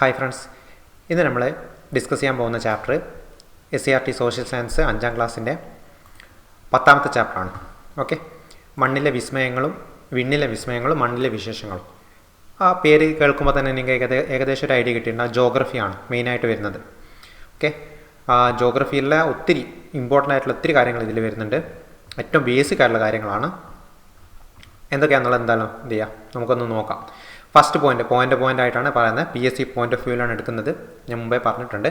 Hi friends ഇന്ന് നമ്മൾ discuss ചെയ്യാൻ പോകുന്ന chapter S C R T social science അഞ്ചാം ക്ലാസ്സിന്റെ പത്താമത്തെ ചാപ്റ്ററാണ് ഓക്കെ മണ്ണിലെ വിസ്മയങ്ങളും വിണ്ണിലെ വിസ്മയങ്ങളും മണ്ണിലെ വിശേഷങ്ങളും. ആ പേര് കേൾക്കുമ്പോൾ തന്നെ നിങ്ങൾക്ക് ഏകദേ- ഏകദേശം ഒരു ഐഡിയ കിട്ടിയിട്ടുണ്ട്. ജോഗ്രഫിയാണ് മെയിനായിട്ട് വരുന്നത്. ഓക്കെ ആ ജോഗ്രഫിയിലെ ഒത്തിരി ഇമ്പോർട്ടന്റ് ആയിട്ടുള്ള ഒത്തിരി കാര്യങ്ങൾ ഇതിൽ വരുന്നുണ്ട്. ഏറ്റവും ബേസിക് ആയിട്ടുള്ള കാര്യങ്ങളാണ്. എന്തൊക്കെയാണെന്നുള്ളത് എന്തായാലും എന്ത് ചെയ്യാം? നമുക്കൊന്ന് നോക്കാം. ഫസ്റ്റ് പോയിന്റ് പോയിന്റ് പോയിന്റ് ആയിട്ടാണ് പറയുന്നത്. P S C point of വ്യൂവിലാണ് എടുക്കുന്നത്. ഞാൻ മുമ്പേ പറഞ്ഞിട്ടുണ്ട്.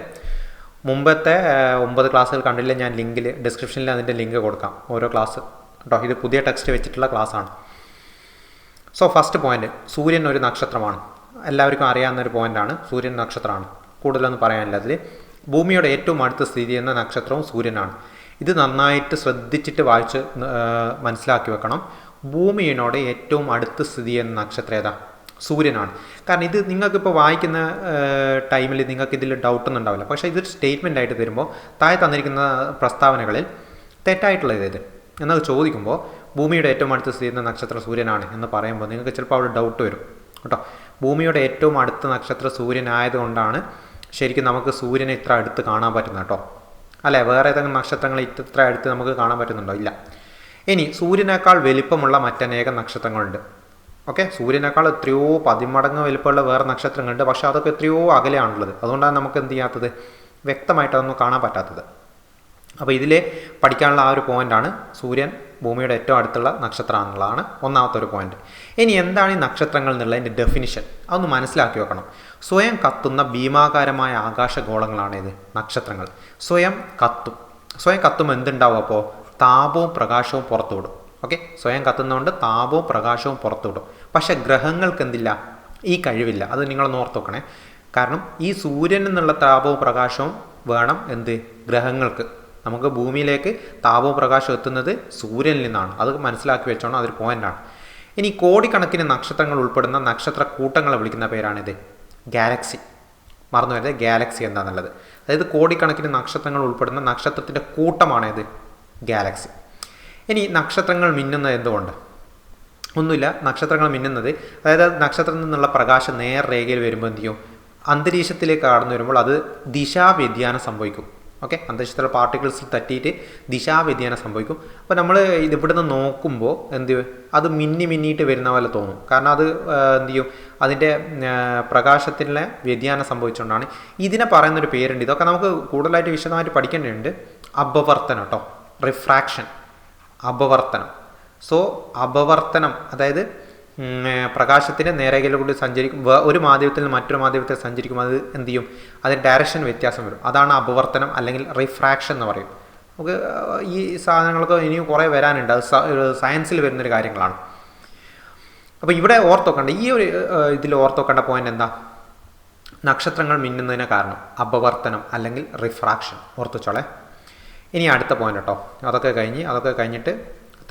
മുമ്പത്തെ ഒമ്പത് ക്ലാസ്സുകൾ കണ്ടില്ല? ഞാൻ ലിങ്കിൽ ഡിസ്ക്രിപ്ഷനിൽ അതിന്റെ ലിങ്ക് കൊടുക്കാം. ഓരോ ക്ലാസ്. കേട്ടോ ഇത് പുതിയ ടെക്സ്റ്റ് വെച്ചിട്ടുള്ള ക്ലാസ്സാണ്. സോ ഫസ്റ്റ് പോയിന്റ് സൂര്യൻ ഒരു നക്ഷത്രമാണ്. എല്ലാവർക്കും അറിയാവുന്ന ഒരു പോയിന്റാണ് സൂര്യൻ നക്ഷത്രമാണ്. കൂടുതലൊന്നും പറയാനില്ല അതിൽ ഭൂമിയുടെ ഏറ്റവും അടുത്ത് സ്ഥിതി ചെയ്യുന്ന നക്ഷത്രവും സൂര്യനാണ്. ഇത് നന്നായിട്ട് ശ്രദ്ധിച്ചിട്ട് വായിച്ച് മനസ്സിലാക്കി വെക്കണം. ഭൂമിയോട് ഏറ്റവും അടുത്ത് സ്ഥിതി ചെയ്യുന്ന നക്ഷത്രം ഏതാ? സൂര്യനാണ്. കാരണം ഇത് നിങ്ങൾക്കിപ്പോൾ വായിക്കുന്ന ടൈമിൽ നിങ്ങൾക്ക് ഇതിൽ ഡൗട്ടൊന്നും ഉണ്ടാവില്ല പക്ഷേ ഇതൊരു സ്റ്റേറ്റ്മെന്റ് ആയിട്ട് തരുമ്പോൾ താഴെ തന്നിരിക്കുന്ന പ്രസ്താവനകളിൽ തെറ്റായിട്ടുള്ള ഇത് എന്നത് ചോദിക്കുമ്പോൾ ഭൂമിയുടെ ഏറ്റവും അടുത്ത് സ്ഥിതി ചെയ്യുന്ന നക്ഷത്രം സൂര്യനാണ് എന്ന് പറയുമ്പോൾ നിങ്ങൾക്ക് ചിലപ്പോൾ അവിടെ ഡൗട്ട് വരും. കേട്ടോ? ഭൂമിയുടെ ഏറ്റവും അടുത്ത നക്ഷത്രം സൂര്യനായതുകൊണ്ടാണ് ശരിക്കും നമുക്ക് സൂര്യനെ ഇത്ര അടുത്ത് കാണാൻ പറ്റുന്നത് കേട്ടോ. അല്ലെ? വേറെ ഏതെങ്കിലും നക്ഷത്രങ്ങൾ ഇത്ര അടുത്ത് നമുക്ക് കാണാൻ പറ്റുന്നുണ്ടോ? ഇല്ല. ഇനി സൂര്യനേക്കാൾ വലിപ്പമുള്ള മറ്റനേകം നക്ഷത്രങ്ങളുണ്ട്. ഓക്കെ സൂര്യനേക്കാൾ എത്രയോ പതിമടങ്ങ് വലിപ്പമുള്ള വേറെ നക്ഷത്രങ്ങളുണ്ട്. പക്ഷേ അതൊക്കെ എത്രയോ അകലെയാണുള്ളത്. അതുകൊണ്ടാണ് നമുക്ക് എന്ത് ചെയ്യാത്തത്? വ്യക്തമായിട്ട് അതൊന്നും കാണാൻ പറ്റാത്തത്. അപ്പോൾ ഇതിലെ പഠിക്കാനുള്ള ആ ഒരു പോയിന്റാണ് സൂര്യൻ ഭൂമിയുടെ ഏറ്റവും അടുത്തുള്ള നക്ഷത്രമാണെന്നുള്ളതാണ് ഒന്നാമത്തെ ഒരു പോയിന്റ്. ഇനി എന്താണ് ഈ നക്ഷത്രങ്ങൾ എന്നുള്ള അതിന്റെ ഡെഫിനിഷൻ അതൊന്ന് മനസ്സിലാക്കി വെക്കണം. സ്വയം കത്തുന്ന ഭീമാകാരമായ ആകാശഗോളങ്ങളാണ് ഇത് നക്ഷത്രങ്ങൾ. സ്വയം കത്തും. സ്വയം കത്തുമ്പോൾ എന്തുണ്ടാവും അപ്പോൾ? താപവും പ്രകാശവും പുറത്തുവിടും. ഓക്കെ? സ്വയം കത്തുന്നതുകൊണ്ട് താപവും പ്രകാശവും പുറത്തുവിടും. പക്ഷേ ഗ്രഹങ്ങൾക്ക് എന്തില്ല ഈ കഴിവില്ല. അത് നിങ്ങളൊന്ന് ഓർത്ത് കാരണം ഈ സൂര്യനിൽ നിന്നുള്ള താപവും പ്രകാശവും വേണം എന്ത്? ഗ്രഹങ്ങൾക്ക്. നമുക്ക് ഭൂമിയിലേക്ക് താപവും പ്രകാശം എത്തുന്നത് സൂര്യനിൽ നിന്നാണ്. അത് മനസ്സിലാക്കി വെച്ചോണം അതൊരു പോയിന്റാണ് ഇനി കോടിക്കണക്കിന് നക്ഷത്രങ്ങൾ ഉൾപ്പെടുന്ന നക്ഷത്ര കൂട്ടങ്ങളെ വിളിക്കുന്ന പേരാണിത്. ഗാലക്സി. മറന്നു വരുന്നത് ഗാലക്സി എന്താണെന്നുള്ളത് അതായത് കോടിക്കണക്കിന് നക്ഷത്രങ്ങൾ ഉൾപ്പെടുന്ന നക്ഷത്രത്തിന്റെ കൂട്ടമാണ് ഇത് ഗാലക്സി. ഇനി നക്ഷത്രങ്ങൾ മിന്നുന്നത് എന്തുകൊണ്ട്? ഒന്നുമില്ല നക്ഷത്രങ്ങൾ മിന്നുന്നത്. അതായത് നക്ഷത്രത്തിൽ നിന്നുള്ള പ്രകാശം നേർരേഖയിൽ വരുമ്പോൾ എന്ത് ചെയ്യും? അന്തരീക്ഷത്തിലേക്ക് കടന്നു വരുമ്പോൾ അത് ദിശാവ്യതിയാനം സംഭവിക്കും. ഓക്കെ? അന്തരീക്ഷത്തിലെ പാർട്ടിക്കിൾസ് തട്ടിയിട്ട് ദിശാവ്യതിയാനം സംഭവിക്കും. അപ്പോൾ നമ്മൾ ഇത് ഇവിടുന്ന് നോക്കുമ്പോൾ എന്ത്? അത് മിന്നി മിന്നിയിട്ട് വരുന്ന പോലെ തോന്നും. കാരണം അത് എന്ത് ചെയ്യും? അതിന്റെ പ്രകാശത്തിലെ വ്യതിയാനം സംഭവിച്ചുകൊണ്ടാണ്. ഇതിനെ പറയുന്നൊരു പേരുണ്ട്. ഇതൊക്കെ നമുക്ക് കൂടുതലായിട്ട് വിശദമായിട്ട് പഠിക്കേണ്ടതുണ്ട്. അപവർത്തനം കേട്ടോ റിഫ്രാക്ഷൻ. അപവർത്തനം. സോ അപവർത്തനം അതായത് പ്രകാശത്തിന് നേരേഖയിലൂടെ സഞ്ചരിക്കും ഒരു മാധ്യമത്തിൽ മറ്റൊരു മാധ്യമത്തിൽ സഞ്ചരിക്കും അത് എന്ത് ചെയ്യും? അതിന് ഡയറക്ഷൻ വ്യത്യാസം വരും. അതാണ് അപവർത്തനം അല്ലെങ്കിൽ റിഫ്രാക്ഷൻ എന്ന് പറയും. നമുക്ക് ഈ സാധനങ്ങളൊക്കെ ഇനിയും കുറേ വരാനുണ്ട്. അത് സയൻസിൽ വരുന്നൊരു കാര്യങ്ങളാണ്. അപ്പോൾ ഇവിടെ ഓർത്തോക്കണ്ട ഈ ഒരു ഇതിൽ ഓർത്തോക്കേണ്ട പോയിന്റ് എന്താ? നക്ഷത്രങ്ങൾ മിന്നുന്നതിന് കാരണം അപവർത്തനം അല്ലെങ്കിൽ റിഫ്രാക്ഷൻ ഓർത്തുവെച്ചോളെ. ഇനി അടുത്ത പോയിന്റ് കേട്ടോ അതൊക്കെ കഴിഞ്ഞ് അതൊക്കെ കഴിഞ്ഞിട്ട്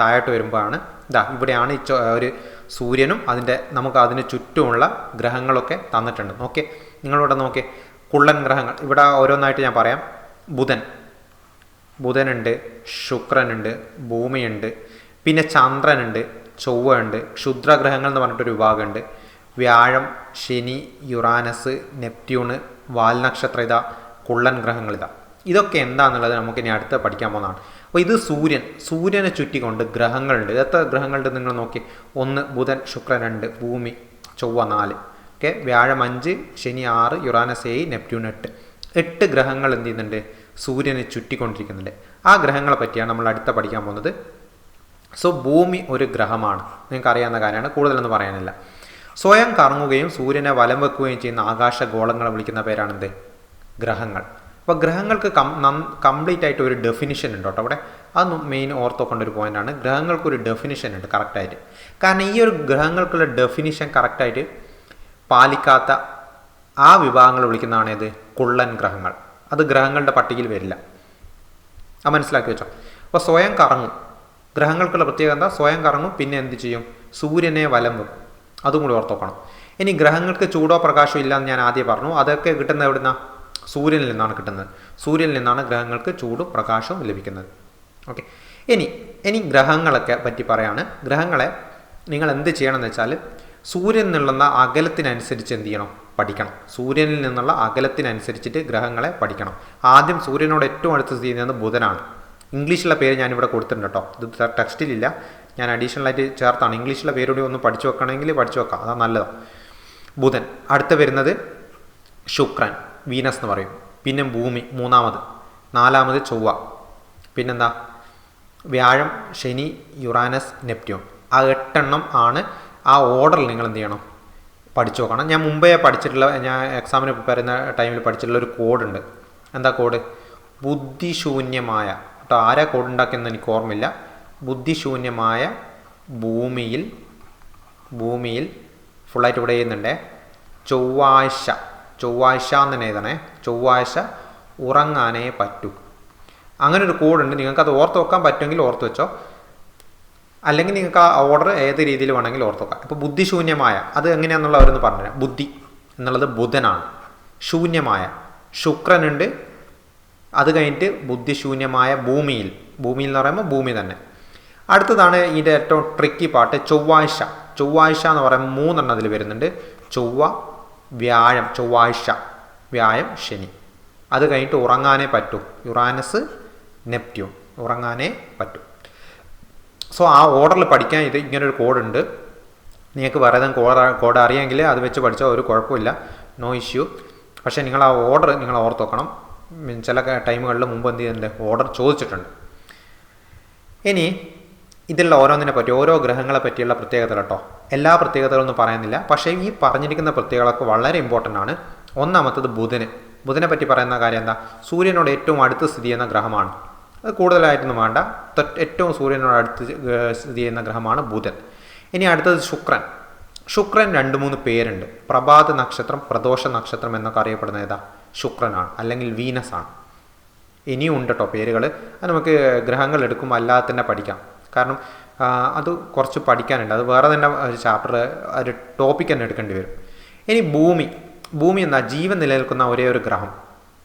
താഴോട്ട് വരുമ്പോഴാണ് ഇതാ ഇവിടെയാണ് ഈ ഒരു സൂര്യനും അതിന്റെ നമുക്ക് അതിന് ചുറ്റുമുള്ള ഗ്രഹങ്ങളൊക്കെ തന്നിട്ടുണ്ട്. ഓക്കെ നിങ്ങളിവിടെ നോക്കി കുള്ളൻ ഗ്രഹങ്ങൾ. ഇവിടെ ഓരോന്നായിട്ട് ഞാൻ പറയാം. ബുധൻ. ബുധനുണ്ട് ശുക്രനുണ്ട് ഭൂമിയുണ്ട് പിന്നെ ചന്ദ്രനുണ്ട് ചൊവ്വ ഉണ്ട് ക്ഷുദ്രഗ്രഹങ്ങൾ എന്ന് പറഞ്ഞിട്ടൊരു വിഭാഗമുണ്ട്. വ്യാഴം ശനി യുറാനസ് നെപ്റ്റ്യൂണ് വാൽനക്ഷത്ര ഇതാ കുള്ളൻ ഗ്രഹങ്ങൾ ഇതാ ഇതൊക്കെ എന്താണെന്നുള്ളത് നമുക്ക് ഇനി അടുത്ത് പഠിക്കാൻ പോകുന്നതാണ് അപ്പോൾ ഇത് സൂര്യൻ സൂര്യനെ ചുറ്റിക്കൊണ്ട് ഗ്രഹങ്ങളുണ്ട്. എത്ര ഗ്രഹങ്ങളുണ്ട് നിങ്ങൾ നോക്കി. ഒന്ന് ബുധൻ ശുക്രൻ രണ്ട് ഭൂമി ചൊവ്വ നാല്. ഓക്കെ? വ്യാഴം അഞ്ച് ശനി ആറ് യുറാനസ് ഏഴ് നെപ്റ്റ്യൂൺ എട്ട്. എട്ട് ഗ്രഹങ്ങൾ എന്ത് ചെയ്യുന്നുണ്ട്? സൂര്യനെ ചുറ്റിക്കൊണ്ടിരിക്കുന്നുണ്ട്. ആ ഗ്രഹങ്ങളെ പറ്റിയാണ് നമ്മൾ അടുത്ത പഠിക്കാൻ പോകുന്നത്. സോ ഭൂമി ഒരു ഗ്രഹമാണ്. നിങ്ങൾക്ക് അറിയാവുന്ന കാര്യമാണ്. കൂടുതലൊന്നും പറയാനില്ല. സ്വയം കറങ്ങുകയും സൂര്യനെ വലം വെക്കുകയും ചെയ്യുന്ന ആകാശഗോളങ്ങളെ വിളിക്കുന്ന പേരാണെന്ത് ഗ്രഹങ്ങൾ. അപ്പോൾ ഗ്രഹങ്ങൾക്ക് കം കംപ്ലീറ്റ് ആയിട്ട് ഒരു ഡെഫിനിഷൻ ഉണ്ട് കേട്ടോ അവിടെ. അത് മെയിൻ ഓർത്തോക്കേണ്ട ഒരു പോയിന്റാണ് ഗ്രഹങ്ങൾക്കൊരു ഡെഫിനിഷൻ ഉണ്ട് കറക്റ്റായിട്ട് കാരണം ഈ ഒരു ഗ്രഹങ്ങൾക്കുള്ള ഡെഫിനിഷൻ കറക്റ്റായിട്ട് പാലിക്കാത്ത ആ വിഭാഗങ്ങൾ വിളിക്കുന്നതാണ് ഏത്? കുള്ളൻ ഗ്രഹങ്ങൾ. അത് ഗ്രഹങ്ങളുടെ പട്ടികയിൽ വരില്ല. അത് മനസ്സിലാക്കി വെച്ചോ. അപ്പോൾ സ്വയം കറങ്ങും. ഗ്രഹങ്ങൾക്കുള്ള പ്രത്യേകത എന്താ? സ്വയം കറങ്ങും. പിന്നെ എന്ത് ചെയ്യും? സൂര്യനെ വലം വെക്കും. അതും കൂടി ഓർത്തോക്കണം ഇനി ഗ്രഹങ്ങൾക്ക് ചൂടോ പ്രകാശമോ ഇല്ല എന്ന് ഞാൻ ആദ്യം പറഞ്ഞു. അതൊക്കെ കിട്ടുന്ന എവിടുന്ന? സൂര്യനിൽ നിന്നാണ് കിട്ടുന്നത്. സൂര്യനിൽ നിന്നാണ് ഗ്രഹങ്ങൾക്ക് ചൂടും പ്രകാശവും ലഭിക്കുന്നത്. ഓക്കെ ഇനി ഇനി ഗ്രഹങ്ങളൊക്കെ പറ്റി പറയാണ്. ഗ്രഹങ്ങളെ നിങ്ങൾ എന്ത് ചെയ്യണം എന്ന് വെച്ചാൽ സൂര്യനിൽ നിന്നുള്ള അകലത്തിനനുസരിച്ച് എന്ത് ചെയ്യണം? പഠിക്കണം. സൂര്യനിൽ നിന്നുള്ള അകലത്തിനനുസരിച്ചിട്ട് ഗ്രഹങ്ങളെ പഠിക്കണം. ആദ്യം സൂര്യനോട് ഏറ്റവും അടുത്ത് സ്ഥിതി ചെയ്യുന്നത് ബുധനാണ്. ഇംഗ്ലീഷിലെ പേര് ഞാനിവിടെ കൊടുത്തിട്ടുണ്ട് കേട്ടോ. ഇത് ടെക്സ്റ്റിലില്ല. ഞാൻ അഡീഷണൽ ആയിട്ട് ചേർത്താണ്. ഇംഗ്ലീഷിലെ പേരുകൂടി ഒന്ന് പഠിച്ചു വെക്കണമെങ്കിൽ പഠിച്ചു വെക്കാം. അതാണ് നല്ലതാണ് ബുധൻ. അടുത്ത വരുന്നത് ശുക്രൻ. വീനസ് എന്ന് പറയും. പിന്നെ ഭൂമി മൂന്നാമത്. നാലാമത് ചൊവ്വ. പിന്നെന്താ? വ്യാഴം ശനി യുറാനസ് നെപ്റ്റ്യൂൺ. ആ എട്ടെണ്ണം ആണ് ആ ഓർഡറിൽ നിങ്ങൾ എന്ത് ചെയ്യണം? പഠിച്ചു നോക്കണം. ഞാൻ മുമ്പേ പഠിച്ചിട്ടുള്ള ഞാൻ എക്സാമിന് പ്രിപ്പയർ ചെയ്യുന്ന ടൈമിൽ പഠിച്ചിട്ടുള്ള ഒരു കോഡുണ്ട് എന്താ കോഡ് ബുദ്ധിശൂന്യമായ. കേട്ടോ ആരാ കോഡ് ഉണ്ടാക്കിയെന്ന് എനിക്ക് ഓർമ്മയില്ല. ബുദ്ധിശൂന്യമായ ഭൂമിയിൽ ഭൂമിയിൽ ഫുള്ളായിട്ട് ഇവിടെ ചെയ്യുന്നുണ്ടേ. ചൊവ്വാഴ്ച. ചൊവ്വാഴ്ച എന്ന് എഴുതണേ. ചൊവ്വാഴ്ച ഉറങ്ങാനേ പറ്റൂ. അങ്ങനെ ഒരു കോഡുണ്ട് നിങ്ങൾക്ക് അത് ഓർത്ത് വെക്കാൻ പറ്റുമെങ്കിൽ ഓർത്ത് വെച്ചോ. അല്ലെങ്കിൽ നിങ്ങൾക്ക് ആ ഓർഡർ ഏത് രീതിയിൽ വേണമെങ്കിൽ ഓർത്ത് വെക്കാം. ഇപ്പോൾ ബുദ്ധിശൂന്യമായ അത് എങ്ങനെയാണെന്നുള്ള അവരൊന്ന് പറഞ്ഞുതരാം. ബുദ്ധി എന്നുള്ളത് ബുധനാണ്. ശൂന്യമായ. ശുക്രനുണ്ട്. അത് കഴിഞ്ഞിട്ട് ബുദ്ധിശൂന്യമായ ഭൂമിയിൽ. ഭൂമിയിൽ എന്ന് പറയുമ്പോൾ ഭൂമി തന്നെ. അടുത്തതാണ് ഇതിന്റെ ഏറ്റവും ട്രിക്കി പാട്ട് ചൊവ്വാഴ്ച. ചൊവ്വാഴ്ച എന്ന് പറയുമ്പോൾ മൂന്നെണ്ണം അതിൽ വരുന്നുണ്ട്. ചൊവ്വ വ്യാഴം ചൊവ്വാഴ്ച വ്യാഴം ശനി. അത് കഴിഞ്ഞിട്ട് ഉറങ്ങാനേ പറ്റൂ. Uranus Neptune. ഉറങ്ങാനേ പറ്റൂ. സോ ആ ഓർഡറിൽ പഠിക്കാൻ ഇത് ഇങ്ങനൊരു കോഡുണ്ട് നിങ്ങൾക്ക് വേറെ ഏതെങ്കിലും കോഡ് കോഡ് അറിയാമെങ്കിൽ അത് വെച്ച് പഠിച്ചാൽ ഒരു കുഴപ്പമില്ല. നോ ഇഷ്യൂ പക്ഷേ നിങ്ങൾ ആ ഓർഡർ നിങ്ങൾ ഓർത്ത് വെക്കണം. ചില ടൈമുകളിൽ മുമ്പ് എന്ത് ചെയ്യുന്നുണ്ട് ഓർഡർ ചോദിച്ചിട്ടുണ്ട്. ഇനി ഇതിലുള്ള ഓരോന്നിനെ പറ്റി ഓരോ ഗ്രഹങ്ങളെ പറ്റിയുള്ള പ്രത്യേകതകൾ കേട്ടോ. എല്ലാ പ്രത്യേകതകളൊന്നും പറയുന്നില്ല പക്ഷേ ഈ പറഞ്ഞിരിക്കുന്ന പ്രത്യേകതകളൊക്കെ വളരെ ഇമ്പോർട്ടന്റ് ആണ്. ഒന്നാമത്തത് ബുധന്. ബുധനെ പറ്റി പറയുന്ന കാര്യം എന്താ? സൂര്യനോട് ഏറ്റവും അടുത്ത് സ്ഥിതി ചെയ്യുന്ന ഗ്രഹമാണ്. അത് കൂടുതലായിട്ടൊന്നും വേണ്ട. ഏറ്റവും സൂര്യനോട് അടുത്ത് സ്ഥിതി ചെയ്യുന്ന ഗ്രഹമാണ് ബുധൻ. ഇനി അടുത്തത് ശുക്രൻ. ശുക്രൻ രണ്ട് മൂന്ന് പേരുണ്ട്. പ്രഭാത നക്ഷത്രം പ്രദോഷ നക്ഷത്രം എന്നൊക്കെ അറിയപ്പെടുന്ന ഏതാ? ശുക്രനാണ് അല്ലെങ്കിൽ വീനസ് ആണ് ഇനിയും ഉണ്ട് കേട്ടോ പേരുകൾ അത് നമുക്ക് ഗ്രഹങ്ങൾ എടുക്കുമ്പോൾ അല്ലാതെ തന്നെ പഠിക്കാം. കാരണം അത് കുറച്ച് പഠിക്കാനുണ്ട്. അത് വേറെ തന്നെ ഒരു ചാപ്റ്റർ ഒരു ടോപ്പിക് തന്നെ എടുക്കേണ്ടി വരും. ഇനി ഭൂമി. ഭൂമി എന്നാൽ ജീവൻ നിലനിൽക്കുന്ന ഒരേ ഒരു ഗ്രഹം.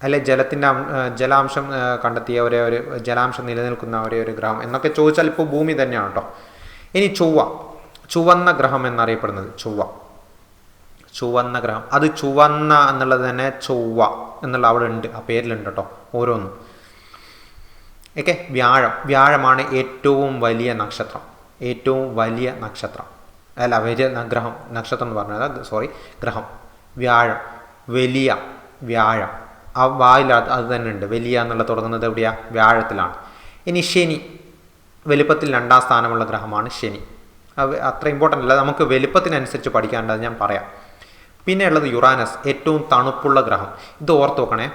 അല്ലെ ജലത്തിന്റെ ജലാംശം കണ്ടെത്തിയ ഒരേ ഒരു ജലാംശം നിലനിൽക്കുന്ന ഒരേ ഒരു ഗ്രഹം എന്നൊക്കെ ചോദിച്ചാൽ ഇപ്പോൾ ഭൂമി തന്നെയാണ് കേട്ടോ ഇനി ചൊവ്വ. ചുവന്ന ഗ്രഹം എന്നറിയപ്പെടുന്നത് ചൊവ്വ. ചുവന്ന ഗ്രഹം. അത് ചുവന്ന എന്നുള്ളത് തന്നെ ചൊവ്വ എന്നുള്ള അവിടെ ഉണ്ട് ആ പേരിലുണ്ട് കേട്ടോ ഓരോന്നും. ഓക്കെ വ്യാഴം. വ്യാഴമാണ് ഏറ്റവും വലിയ നക്ഷത്രം. ഏറ്റവും വലിയ നക്ഷത്രം. അല്ല വലിയ ഗ്രഹം. നക്ഷത്രം എന്ന് പറഞ്ഞത് സോറി ഗ്രഹം. വ്യാഴം. വലിയ വ്യാഴം. ആ വായിൽ അത് തന്നെ ഉണ്ട്. വലിയ എന്നുള്ള തുടങ്ങുന്നത് എവിടെയാ? വ്യാഴത്തിലാണ്. ഇനി ശനി. വലിപ്പത്തിൽ രണ്ടാം സ്ഥാനമുള്ള ഗ്രഹമാണ് ശനി. അത് അത്ര ഇമ്പോർട്ടന്റ് അല്ല. നമുക്ക് വലിപ്പത്തിനനുസരിച്ച് പഠിക്കാനുള്ളത് ഞാൻ പറയാം. പിന്നെ ഉള്ളത് യുറാനസ്. ഏറ്റവും തണുപ്പുള്ള ഗ്രഹം. ഇത് ഓർത്ത് നോക്കണേ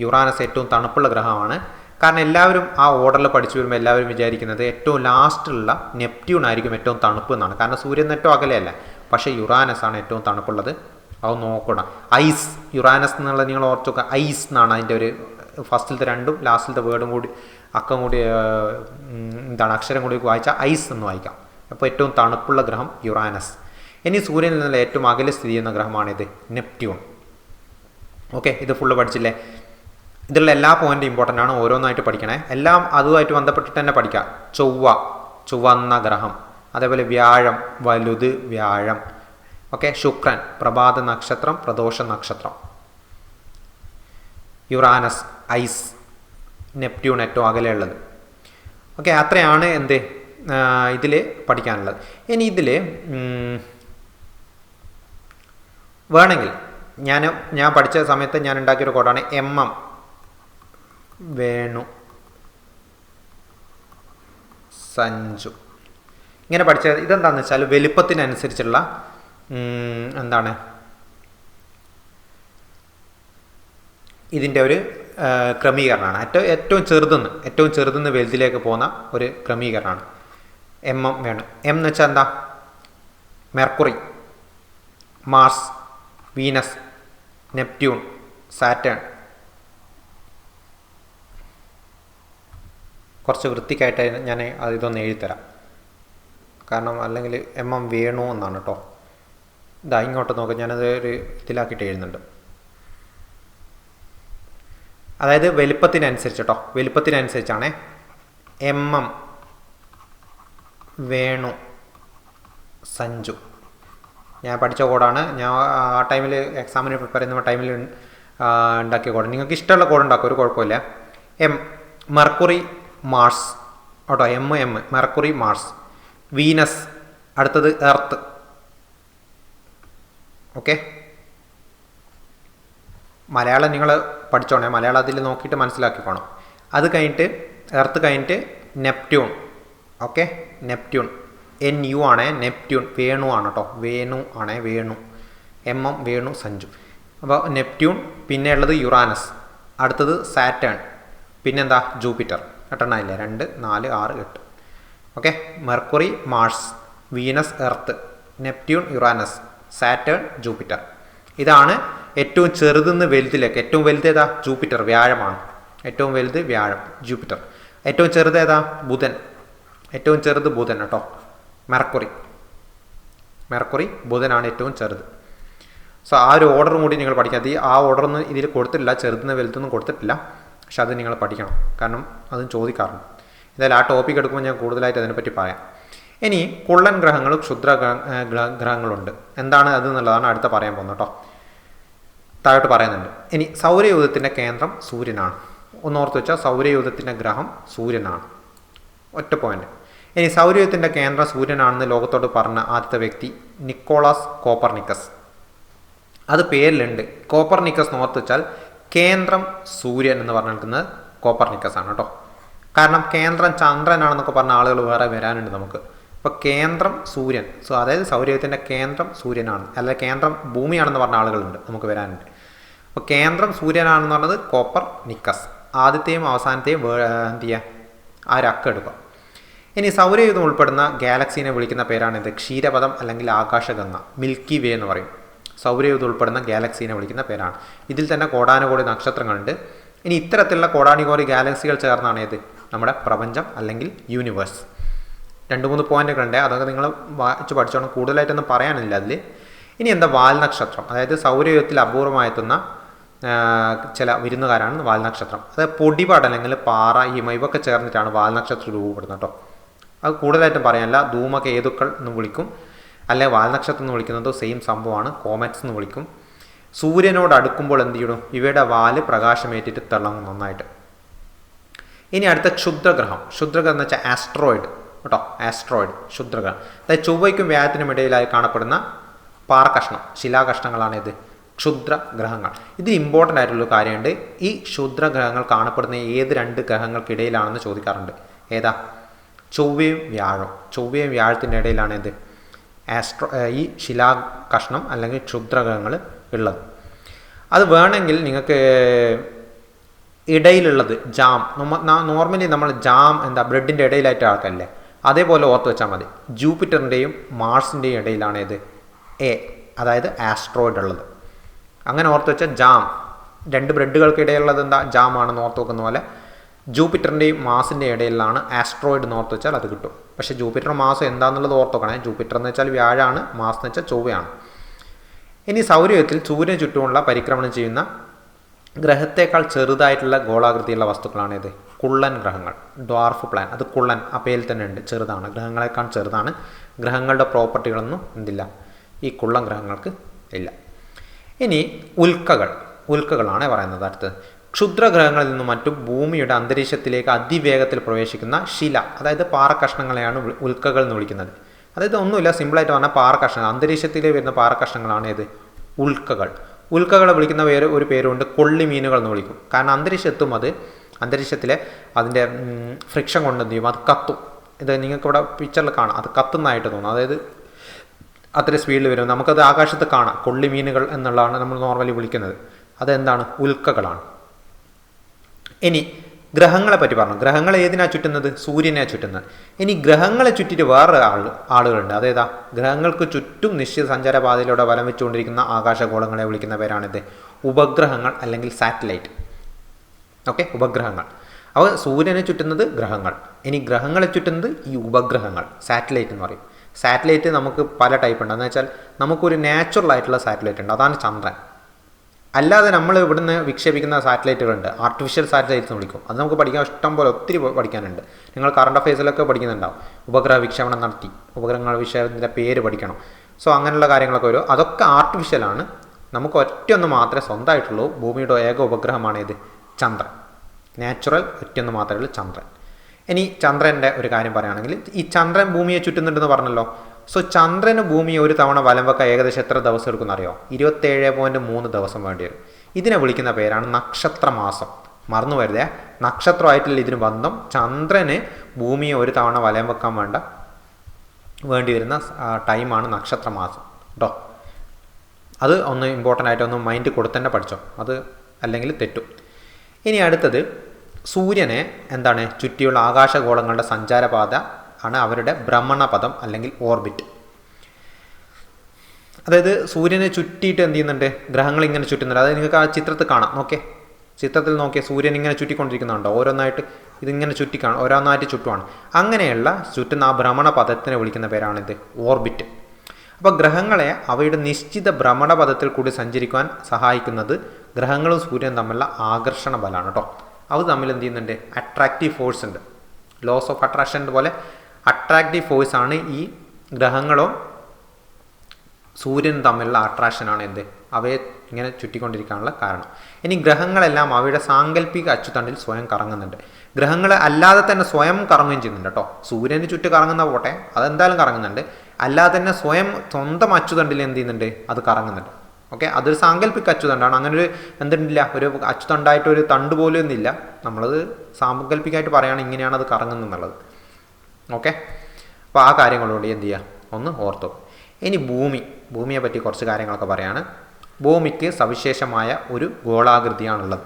യുറാനസ് ഏറ്റവും തണുപ്പുള്ള ഗ്രഹമാണ്. കാരണം എല്ലാവരും ആ ഓർഡറിൽ പഠിച്ചു വരുമ്പോൾ എല്ലാവരും വിചാരിക്കുന്നത് ഏറ്റവും ലാസ്റ്റിലുള്ള നെപ്റ്റ്യൂൺ ആയിരിക്കും ഏറ്റവും തണുപ്പ് എന്നാണ്. കാരണം സൂര്യൻ ഏറ്റവും അകലെയല്ല. പക്ഷേ യുറാനസ് ആണ് ഏറ്റവും തണുപ്പുള്ളത്. അത് നോക്കണം. ഐസ്. യുറാനസ് എന്നുള്ളത് നിങ്ങൾ ഓർത്ത് നോക്കുക. ഐസ് എന്നാണ് അതിന്റെ ഒരു ഫസ്റ്റിലത്തെ രണ്ടും ലാസ്റ്റിലത്തെ വേർഡും കൂടി അക്കം കൂടി എന്താണ് അക്ഷരം കൂടി വായിച്ചാൽ ഐസ് എന്ന് വായിക്കാം. അപ്പോൾ ഏറ്റവും തണുപ്പുള്ള ഗ്രഹം യുറാനസ്. ഇനി സൂര്യനിൽ നിന്നുള്ള ഏറ്റവും അകലെ സ്ഥിതി ചെയ്യുന്ന ഗ്രഹമാണിത് നെപ്റ്റ്യൂൺ. ഓക്കെ? ഇത് ഫുള്ള് പഠിച്ചില്ലേ? ഇതിലുള്ള എല്ലാ പോയിന്റും ഇമ്പോർട്ടന്റ് ആണ് ഓരോന്നായിട്ട് പഠിക്കണേ. എല്ലാം അതുമായിട്ട് ബന്ധപ്പെട്ടിട്ട് തന്നെ പഠിക്കാം. ചൊവ്വ ചുവന്ന ഗ്രഹം. അതേപോലെ വ്യാഴം വലുത് വ്യാഴം. ഓക്കെ ശുക്രൻ പ്രഭാത നക്ഷത്രം പ്രദോഷ നക്ഷത്രം. യുറാനസ് ഐസ് നെപ്റ്റ്യൂൺ ഏറ്റവും അകലെയുള്ളത് ഓക്കെ അത്രയാണ് എന്ത് ഇതിൽ പഠിക്കാനുള്ളത്. ഇനി ഇതിൽ വേണമെങ്കിൽ ഞാൻ ഞാൻ പഠിച്ച സമയത്ത് ഞാൻ ഉണ്ടാക്കിയൊരു കോഡാണ് എം എം. വേണു. സഞ്ജു. ഇങ്ങനെ പഠിച്ചത് ഇതെന്താണെന്ന് വെച്ചാൽ വലുപ്പത്തിനനുസരിച്ചുള്ള എന്താണ്? ഇതിന്റെ ഒരു ക്രമീകരണമാണ്. ഏറ്റവും ഏറ്റവും ചെറുതെന്ന് ഏറ്റവും ചെറുതെന്ന് വലുതിലേക്ക് പോകുന്ന ഒരു ക്രമീകരണമാണ്. എം എം വേണം. എം എന്ന് വെച്ചാൽ എന്താ? Mercury Mars Venus Neptune Saturn. കുറച്ച് വൃത്തിക്കായിട്ട് ഞാൻ ഇതൊന്ന് എഴുതിത്തരാം. കാരണം അല്ലെങ്കിൽ എം എം വേണു എന്നാണ് കേട്ടോ. ഇതാ ഇങ്ങോട്ട് നോക്കാം ഞാനത് ഒരു ഇതിലാക്കിയിട്ട് എഴുതുന്നുണ്ട്. അതായത് വലിപ്പത്തിനനുസരിച്ച് കേട്ടോ. വലിപ്പത്തിനനുസരിച്ചാണ് എം എം വേണു സഞ്ജു. ഞാൻ പഠിച്ച കോഡാണ്. ഞാൻ ആ ടൈമിൽ എക്സാമിന് പ്രിപ്പയർ ചെയ്യുന്ന ടൈമിൽ ഉണ്ടാക്കിയ കോഡ്. നിങ്ങൾക്ക് ഇഷ്ടമുള്ള കോഡ് ഉണ്ടാക്കും ഒരു കുഴപ്പമില്ല. M Mercury Mars. കേട്ടോ M M Mercury Mars. Venus അടുത്തത് എർത്ത്. ഓക്കെ? മലയാളം നിങ്ങൾ പഠിച്ചോണേ. മലയാളം അതിൽ നോക്കിയിട്ട് മനസ്സിലാക്കിക്കോണം അത് കഴിഞ്ഞിട്ട് എർത്ത് കഴിഞ്ഞിട്ട് Neptune. Okay? Neptune. N U ആണേ നെപ്റ്റ്യൂൺ. വേണു ആണ് കേട്ടോ വേണു ആണേ Venu. M M Venu Sanju. അപ്പോൾ നെപ്റ്റ്യൂൺ പിന്നെ ഉള്ളത് യുറാനസ്. അടുത്തത് സാറ്റേൺ. പിന്നെന്താ? ജൂപ്പിറ്റർ. എട്ടെണ്ണമില്ലേ രണ്ട് നാല് ആറ് എട്ട്. Okay Mercury Mars Venus Earth Neptune Uranus Saturn Jupiter. ഇതാണ് ഏറ്റവും ചെറുതെന്ന് വലുതിലേക്ക്. ഏറ്റവും വലുത് ഏതാ? ജൂപ്പിറ്റർ വ്യാഴമാണ്. ഏറ്റവും വലുത് വ്യാഴം ജൂപ്പിറ്റർ. ഏറ്റവും ചെറുത് ഏതാ? ബുധൻ. ഏറ്റവും ചെറുത് ബുധൻ കേട്ടോ. മെർക്കുറി. മെർക്കുറി ബുധനാണ് ഏറ്റവും ചെറുത്. സോ ആ ഒരു ഓർഡറും കൂടി നിങ്ങൾ പഠിക്കാം. ഓർഡർ ആ ഓർഡറൊന്നും ഇതിൽ കൊടുത്തിട്ടില്ല. ചെറുതെന്ന് വലുതൊന്നും കൊടുത്തിട്ടില്ല. പക്ഷെ അത് നിങ്ങൾ പഠിക്കണം. കാരണം അതും ചോദിക്കാറുണ്ട്. എന്തായാലും ആ ടോപ്പിക് എടുക്കുമ്പോൾ ഞാൻ കൂടുതലായിട്ട് അതിനെപ്പറ്റി പറയാം. ഇനി കുള്ളൻ ഗ്രഹങ്ങളും ക്ഷുദ്ര ഗ്രഹങ്ങളുണ്ട്. എന്താണ് അത് എന്നുള്ളതാണ് അടുത്ത പറയാൻ പോകുന്നത് കേട്ടോ. താഴോട്ട് പറയുന്നുണ്ട്. ഇനി സൗരയൂഥത്തിന്റെ കേന്ദ്രം സൂര്യനാണ്. ഒന്നോർത്ത് വെച്ചാൽ സൗരയൂഥത്തിന്റെ ഗ്രഹം സൂര്യനാണ്. ഒറ്റ പോയിന്റ് ഇനി സൗരയൂഥത്തിന്റെ കേന്ദ്രം സൂര്യനാണെന്ന് ലോകത്തോട് പറഞ്ഞ ആദ്യത്തെ വ്യക്തി നിക്കോളാസ് കോപ്പർനിക്കസ്. അത് പേരിലുണ്ട്. കോപ്പർനിക്കസ് എന്ന് ഓർത്ത് വെച്ചാൽ കേന്ദ്രം സൂര്യൻ എന്ന് പറഞ്ഞിരിക്കുന്നത് കോപ്പർനിക്കസ് ആണ് കേട്ടോ. കാരണം കേന്ദ്രം ചന്ദ്രനാണെന്നൊക്കെ പറഞ്ഞ ആളുകൾ വേറെ വരാനുണ്ട് നമുക്ക്. അപ്പോൾ കേന്ദ്രം സൂര്യൻ. സോ അതായത് സൗരയത്തിന്റെ കേന്ദ്രം സൂര്യനാണ്. അല്ല കേന്ദ്രം ഭൂമിയാണെന്ന് പറഞ്ഞ ആളുകളുണ്ട് നമുക്ക് വരാനുണ്ട്. അപ്പോൾ കേന്ദ്രം സൂര്യനാണെന്ന് പറഞ്ഞത് കോപ്പർ നിക്കസ് ആദ്യത്തെയും അവസാനത്തെയും എന്ത് ചെയ്യുക ആ ഒരു അക്ക എടുക്കുക. ഇനി സൗരയൂഥം ഉൾപ്പെടുന്ന ഗാലക്സീനെ വിളിക്കുന്ന പേരാണിത് ക്ഷീരപഥം അല്ലെങ്കിൽ ആകാശഗംഗ. മിൽക്കി വേ എന്ന് പറയും. സൗരയൂഥം ഉൾപ്പെടുന്ന ഗാലക്സീനെ വിളിക്കുന്ന പേരാണ്. ഇതിൽ തന്നെ കോടാനുകോടി നക്ഷത്രങ്ങളുണ്ട്. ഇനി ഇത്തരത്തിലുള്ള കോടാനുകോടി ഗാലക്സികൾ ചേർന്നാണ് ഏത്? നമ്മുടെ പ്രപഞ്ചം അല്ലെങ്കിൽ യൂണിവേഴ്സ്. രണ്ട് മൂന്ന് പോയിന്റുകളുണ്ട്. അതൊക്കെ നിങ്ങൾ വായിച്ച് പഠിച്ചോണം. കൂടുതലായിട്ടൊന്നും പറയാനില്ല അതിൽ ഇനി എന്താ വാൽനക്ഷത്രം അതായത് സൗരയൂഥത്തിൽ അപൂർവമായെത്തുന്ന ചില വിരുന്നുകാരാണ് വാൽനക്ഷത്രം അതായത് പൊടിപാട് അല്ലെങ്കിൽ പാറ ഹിമ ഇവയൊക്കെ ചേർന്നിട്ടാണ് വാൽനക്ഷത്രം രൂപപ്പെടുന്നത് കേട്ടോ. അത് കൂടുതലായിട്ടും പറയാനില്ല. ധൂമകേതുക്കൾ എന്ന് വിളിക്കും. അല്ലെ വാൽനക്ഷത്രം എന്ന് വിളിക്കുന്നത് സെയിം സംഭവമാണ്. കോമറ്റ്സ് എന്ന് വിളിക്കും. സൂര്യനോട് അടുക്കുമ്പോൾ എന്ത് ചെയ്യണം ഇവയുടെ വാൽ പ്രകാശമേറ്റിട്ട് തിളങ്ങും നന്നായിട്ട്. ഇനി അടുത്ത ക്ഷുദ്രഗ്രഹം. ക്ഷുദ്രഗ്രഹം എന്ന് വെച്ചാൽ ആസ്ട്രോയിഡ് കേട്ടോ? ആസ്ട്രോയിഡ് ക്ഷുദ്രഗ്രഹം. അതായത് ചൊവ്വയ്ക്കും വ്യാഴത്തിനും ഇടയിലായി കാണപ്പെടുന്ന പാറകഷ്ണം ശിലാകഷ്ണങ്ങളാണ് ഇത്. ക്ഷുദ്രഗ്രഹങ്ങൾ. ഇത് ഇമ്പോർട്ടന്റ് ആയിട്ടുള്ള കാര്യമുണ്ട്. ഈ ക്ഷുദ്രഗ്രഹങ്ങൾ കാണപ്പെടുന്ന ഏത് രണ്ട് ഗ്രഹങ്ങൾക്കിടയിലാണെന്ന് ചോദിക്കാറുണ്ട്. ഏതാ? ചൊവ്വയും വ്യാഴം ചൊവ്വയും വ്യാഴത്തിന്റെ ഇടയിലാണ് ഇത്. ആസ്ട്രോ ഈ ശിലാകഷ്ണം അല്ലെങ്കിൽ ക്ഷുദ്രഗ്രഹങ്ങൾ ഉള്ളത്. അത് വേണമെങ്കിൽ നിങ്ങൾക്ക് ഇടയിലുള്ളത് ജാം. നോർമലി നമ്മൾ ജാം എന്താ ബ്രെഡിന്റെ ഇടയിലായിട്ട് ആൾക്കല്ലേ അതേപോലെ ഓർത്ത് വെച്ചാൽ മതി. ജൂപ്പിറ്ററിന്റെയും മാർസിന്റെയും ഇടയിലാണ് ഇത് എ അതായത് ആസ്ട്രോയിഡ് ഉള്ളത്. അങ്ങനെ ഓർത്ത് വെച്ചാൽ ജാം. രണ്ട് ബ്രെഡുകൾക്കിടയിലുള്ളത് എന്താ? ജാം ആണെന്ന് ഓർത്ത് വെക്കുന്ന പോലെ ജൂപ്പിറ്ററിന്റെയും മാസിന്റെ ഇടയിലാണ് ആസ്ട്രോയിഡ് എന്ന് ഓർത്ത് വെച്ചാൽ അത് കിട്ടും. പക്ഷേ ജൂപ്പിറ്റർ മാസം എന്താണെന്നുള്ളത് ഓർത്ത് വെക്കണേ ജൂപ്പിറ്റർ എന്ന് വെച്ചാൽ വ്യാഴാണ് മാസം എന്ന് വെച്ചാൽ ചൊവ്വയാണ്. ഇനി സൗരയത്തിൽ സൂര്യന് ചുറ്റുമുള്ള പരിക്രമണം ചെയ്യുന്ന ഗ്രഹത്തേക്കാൾ ചെറുതായിട്ടുള്ള ഗോളാകൃതിയുള്ള വസ്തുക്കളാണ് ഇത് കുള്ളൻ ഗ്രഹങ്ങൾ. Dwarf planet. അത് കുള്ളൻ ആ പേരിൽ തന്നെ ഉണ്ട്. ചെറുതാണ്. ഗ്രഹങ്ങളെക്കാൾ ചെറുതാണ്. ഗ്രഹങ്ങളുടെ പ്രോപ്പർട്ടികളൊന്നും എന്തില്ല. ഈ കുള്ളൻ ഗ്രഹങ്ങൾക്ക് ഇല്ല. ഇനി ഉൽക്കകൾ. ഉൽക്കകളാണ് പറയുന്നത് അടുത്തത് ക്ഷുദ്രഗ്രഹങ്ങളിൽ നിന്നും മറ്റും ഭൂമിയുടെ അന്തരീക്ഷത്തിലേക്ക് അതിവേഗത്തിൽ പ്രവേശിക്കുന്ന ശില അതായത് പാറക്കഷ്ണങ്ങളെയാണ് ഉൽ- ഉൽക്കകൾ എന്ന് വിളിക്കുന്നത്. അതായത് ഒന്നുമില്ല സിമ്പിളായിട്ട് പറഞ്ഞാൽ പാറക്കഷ്ണങ്ങൾ അന്തരീക്ഷത്തിലേക്ക് വരുന്ന പാറക്കഷ്ണങ്ങളാണ് ഏത് ഉൽക്കകൾ. ഉൽക്കകളെ വിളിക്കുന്ന പേര് ഒരു പേരുണ്ട് കൊള്ളിമീനുകൾ എന്ന് വിളിക്കും. കാരണം അന്തരീക്ഷത്തും അത് അന്തരീക്ഷത്തിലെ അതിന്റെ ഫ്രിക്ഷൻ കൊണ്ട് എന്ത് ചെയ്യും? അത് കത്തും. ഇത് നിങ്ങൾക്ക് ഇവിടെ പിക്ചറിൽ കാണാം. അത് കത്തുന്നതായിട്ട് തോന്നും. അതായത് അത്ര സ്പീഡിൽ വരും. നമുക്കത് ആകാശത്ത് കാണാം. കൊള്ളി മീനുകൾ എന്നുള്ളതാണ് നമ്മൾ നോർമലി വിളിക്കുന്നത്. അതെന്താണ്? ഉൽക്കകളാണ്. ഇനി ഗ്രഹങ്ങളെ പറ്റി പറഞ്ഞു. ഗ്രഹങ്ങൾ ഏതിനാ ചുറ്റുന്നത്? സൂര്യനെ ചുറ്റുന്നത്. ഇനി ഗ്രഹങ്ങളെ ചുറ്റിട്ട് വേറെ ആൾ ആളുകളുണ്ട്. അതേതാ? ഗ്രഹങ്ങൾക്ക് ചുറ്റും നിശ്ചിത സഞ്ചാരപാതയിലൂടെ വലം വെച്ചുകൊണ്ടിരിക്കുന്ന ആകാശഗോളങ്ങളെ വിളിക്കുന്ന പേരാണിത്. ഉപഗ്രഹങ്ങൾ അല്ലെങ്കിൽ സാറ്റലൈറ്റ്. ഓക്കെ? ഉപഗ്രഹങ്ങൾ. അവ സൂര്യനെ ചുറ്റുന്നത് ഗ്രഹങ്ങൾ. ഇനി ഗ്രഹങ്ങളെ ചുറ്റുന്നത് ഈ ഉപഗ്രഹങ്ങൾ. സാറ്റലൈറ്റ് എന്ന് പറയും. സാറ്റലൈറ്റ് നമുക്ക് പല ടൈപ്പ് ഉണ്ട്. എന്ന് വെച്ചാൽ നമുക്കൊരു നാച്ചുറൽ ആയിട്ടുള്ള സാറ്റലൈറ്റ് ഉണ്ട്. അതാണ് ചന്ദ്രൻ. അല്ലാതെ നമ്മൾ ഇവിടുന്ന് വിക്ഷേപിക്കുന്ന സാറ്റലൈറ്റുകളുണ്ട്. ആർട്ടിഫിഷ്യൽ സാറ്റലൈറ്റ്സ് എന്ന് വിളിക്കും. അത് നമുക്ക് പഠിക്കാൻ ഇഷ്ടം പോലെ ഒത്തിരി പഠിക്കാനുണ്ട്. നിങ്ങൾ കറണ്ട് അഫയേഴ്സിലൊക്കെ പഠിക്കുന്നുണ്ടാവും. ഉപഗ്രഹ വിക്ഷേപണം നടത്തി. ഉപഗ്രഹങ്ങൾ വിക്ഷേപത്തിന്റെ പേര് പഠിക്കണം. സോ അങ്ങനെയുള്ള കാര്യങ്ങളൊക്കെ വരും. അതൊക്കെ ആർട്ടിഫിഷ്യലാണ് നമുക്ക് ഒറ്റയൊന്ന് മാത്രമേ സ്വന്തമായിട്ടുള്ളൂ. ഭൂമിയുടെ ഏക ഉപഗ്രഹമാണ് ഇത് ചന്ദ്രൻ. നാച്ചുറൽ ഒറ്റയൊന്ന് മാത്രമേ ഉള്ളൂ ചന്ദ്രൻ. ഇനി ചന്ദ്രന്റെ ഒരു കാര്യം പറയുകയാണെങ്കിൽ ഈ ചന്ദ്രൻ ഭൂമിയെ ചുറ്റുന്നുണ്ടെന്ന് പറഞ്ഞല്ലോ. സോ ചന്ദ്രന് ഭൂമി ഒരു തവണ വലം വെക്കാൻ ഏകദേശം എത്ര ദിവസം എടുക്കുന്ന അറിയോ? ഇരുപത്തേഴ് പോയിന്റ് മൂന്ന് ദിവസം വേണ്ടി വരും. ഇതിനെ വിളിക്കുന്ന പേരാണ് നക്ഷത്രമാസം. മറന്നു വരുതേ നക്ഷത്രമായിട്ടുള്ള ഇതിന് ബന്ധം ചന്ദ്രന് ഭൂമിയെ ഒരു തവണ വലയം വെക്കാൻ വേണ്ട വേണ്ടി വരുന്ന ടൈമാണ് നക്ഷത്രമാസം. കേട്ടോ അത് ഒന്ന് ഇമ്പോർട്ടന്റ് ആയിട്ട് ഒന്ന് മൈൻഡ് കൊടുത്തന്നെ പഠിച്ചോ. അത് അല്ലെങ്കിൽ തെറ്റും. ഇനി അടുത്തത് സൂര്യനെ എന്താണ്? ചുറ്റിയുള്ള ആകാശഗോളങ്ങളുടെ സഞ്ചാരപാത ആണ് അവരുടെ ഭ്രമണപഥം അല്ലെങ്കിൽ ഓർബിറ്റ്. അതായത് സൂര്യനെ ചുറ്റിയിട്ട് എന്ത് ചെയ്യുന്നുണ്ട്? ഗ്രഹങ്ങൾ ഇങ്ങനെ ചുറ്റുന്നുണ്ട്. അതായത് നിങ്ങൾക്ക് ആ ചിത്രത്തിൽ കാണാം. ഓക്കെ ചിത്രത്തിൽ നോക്കിയാൽ സൂര്യൻ ഇങ്ങനെ ചുറ്റിക്കൊണ്ടിരിക്കുന്നുണ്ടോ? ഓരോന്നായിട്ട് ഇതിങ്ങനെ ചുറ്റി കാണും ഓരോന്നായിട്ട് ചുറ്റുമാണ് അങ്ങനെയുള്ള ചുറ്റുന്ന ആ ഭ്രമണപഥത്തിനെ വിളിക്കുന്ന പേരാണിത് ഓർബിറ്റ്. അപ്പോൾ ഗ്രഹങ്ങളെ അവയുടെ നിശ്ചിത ഭ്രമണപഥത്തിൽ കൂടി സഞ്ചരിക്കുവാൻ സഹായിക്കുന്നത് ഗ്രഹങ്ങളും സൂര്യനും തമ്മിലുള്ള ആകർഷണ ബലമാണ് കേട്ടോ അത് തമ്മിൽ എന്ത് ചെയ്യുന്നുണ്ട്? അട്രാക്റ്റീവ് ഫോഴ്സ് ഉണ്ട്. ലോസ് ഓഫ് അട്രാക്ഷൻ പോലെ അട്രാക്റ്റീവ് ഫോഴ്സ് ആണ് ഈ ഗ്രഹങ്ങളും സൂര്യനും തമ്മിലുള്ള അട്രാക്ഷനാണ് എന്ത്? അവയെ ഇങ്ങനെ ചുറ്റിക്കൊണ്ടിരിക്കാനുള്ള കാരണം. ഇനി ഗ്രഹങ്ങളെല്ലാം അവയുടെ സാങ്കല്പിക അച്ചുതണ്ടിൽ സ്വയം കറങ്ങുന്നുണ്ട്. ഗ്രഹങ്ങൾ അല്ലാതെ തന്നെ സ്വയം കറങ്ങുകയും ചെയ്യുന്നുണ്ട് കേട്ടോ. സൂര്യന് ചുറ്റും കറങ്ങുന്ന പോട്ടെ അതെന്തായാലും കറങ്ങുന്നുണ്ട്. അല്ലാതെ തന്നെ സ്വയം സ്വന്തം അച്ചുതണ്ടിൽ എന്ത് ചെയ്യുന്നുണ്ട്? അത് കറങ്ങുന്നുണ്ട്. ഓക്കെ? അതൊരു സാങ്കല്പിക അച്ചുതണ്ടാണ്. അങ്ങനെ ഒരു എന്തുണ്ടില്ല ഒരു അച്ചുതണ്ടായിട്ട് ഒരു തണ്ട് പോലും ഒന്നുമില്ല. നമ്മളത് സാങ്കല്പികമായിട്ട് പറയുകയാണെങ്കിൽ ഇങ്ങനെയാണ് അത് കറങ്ങുന്നത് എന്നുള്ളത്. ഓക്കെ? അപ്പോൾ ആ കാര്യങ്ങളോട് എന്ത് ചെയ്യുക ഒന്ന് ഓർത്തു. ഇനി ഭൂമി ഭൂമിയെ പറ്റി കുറച്ച് കാര്യങ്ങളൊക്കെ പറയാണ്. ഭൂമിക്ക് സവിശേഷമായ ഒരു ഗോളാകൃതിയാണുള്ളത്.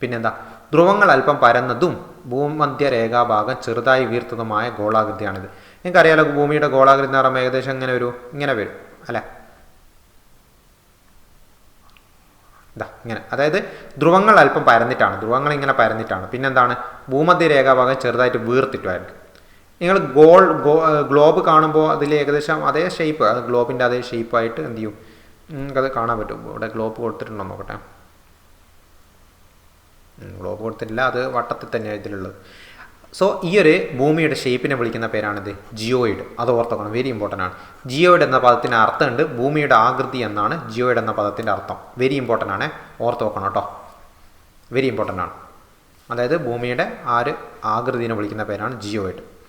പിന്നെന്താ? ധ്രുവങ്ങൾ അല്പം പരന്നതും ഭൂമധ്യ രേഖാഭാഗം ചെറുതായി വീർത്തതുമായ ഗോളാകൃതിയാണിത്. നിങ്ങൾക്കറിയാലോ ഭൂമിയുടെ ഗോളാകൃതി എന്ന് പറയുമ്പോൾ ഏകദേശം ഇങ്ങനെ ഒരു ഇങ്ങനെ വരും അല്ലേ? ഇതാ ഇങ്ങനെ. അതായത് ധ്രുവങ്ങൾ അല്പം പരന്നിട്ടാണ്. ധ്രുവങ്ങൾ ഇങ്ങനെ പരന്നിട്ടാണ്. പിന്നെന്താണ്? ഭൂമധ്യ രേഖാഭാഗം ചെറുതായിട്ട് വീർത്തിട്ടുമായിരിക്കും. നിങ്ങൾ ഗോൾ ഗ്ലോബ് കാണുമ്പോൾ അതിൽ ഏകദേശം അതേ ഷേപ്പ് അത് ഗ്ലോബിന്റെ അതേ ഷേപ്പായിട്ട് എന്ത് ചെയ്യും? നിങ്ങൾക്കത് കാണാൻ പറ്റും. ഇവിടെ ഗ്ലോബ് കൊടുത്തിട്ടുണ്ടോ നോക്കട്ടെ. ഗ്ലോബ് കൊടുത്തിട്ടില്ല. അത് വട്ടത്തിൽ തന്നെയാണ് ഇതിലുള്ളത്. സോ ഈ ഒരു ഭൂമിയുടെ ഷേപ്പിനെ വിളിക്കുന്ന പേരാണിത്. ജിയോയിഡ്. അത് ഓർത്തോക്കണം. വെരി ഇമ്പോർട്ടന്റ് ആണ്. ജിയോയിഡ് എന്ന പദത്തിന് അർത്ഥമുണ്ട് ഭൂമിയുടെ ആകൃതി എന്നാണ് ജിയോയിഡ് എന്ന പദത്തിന്റെ അർത്ഥം. വെരി ഇമ്പോർട്ടന്റ് ആണ്. ഓർത്തോക്കണം കേട്ടോ. വെരി ഇമ്പോർട്ടന്റ് ആണ്. അതായത് ഭൂമിയുടെ ആ ഒരു ആകൃതിനെ വിളിക്കുന്ന പേരാണ് ജിയോയിഡ്.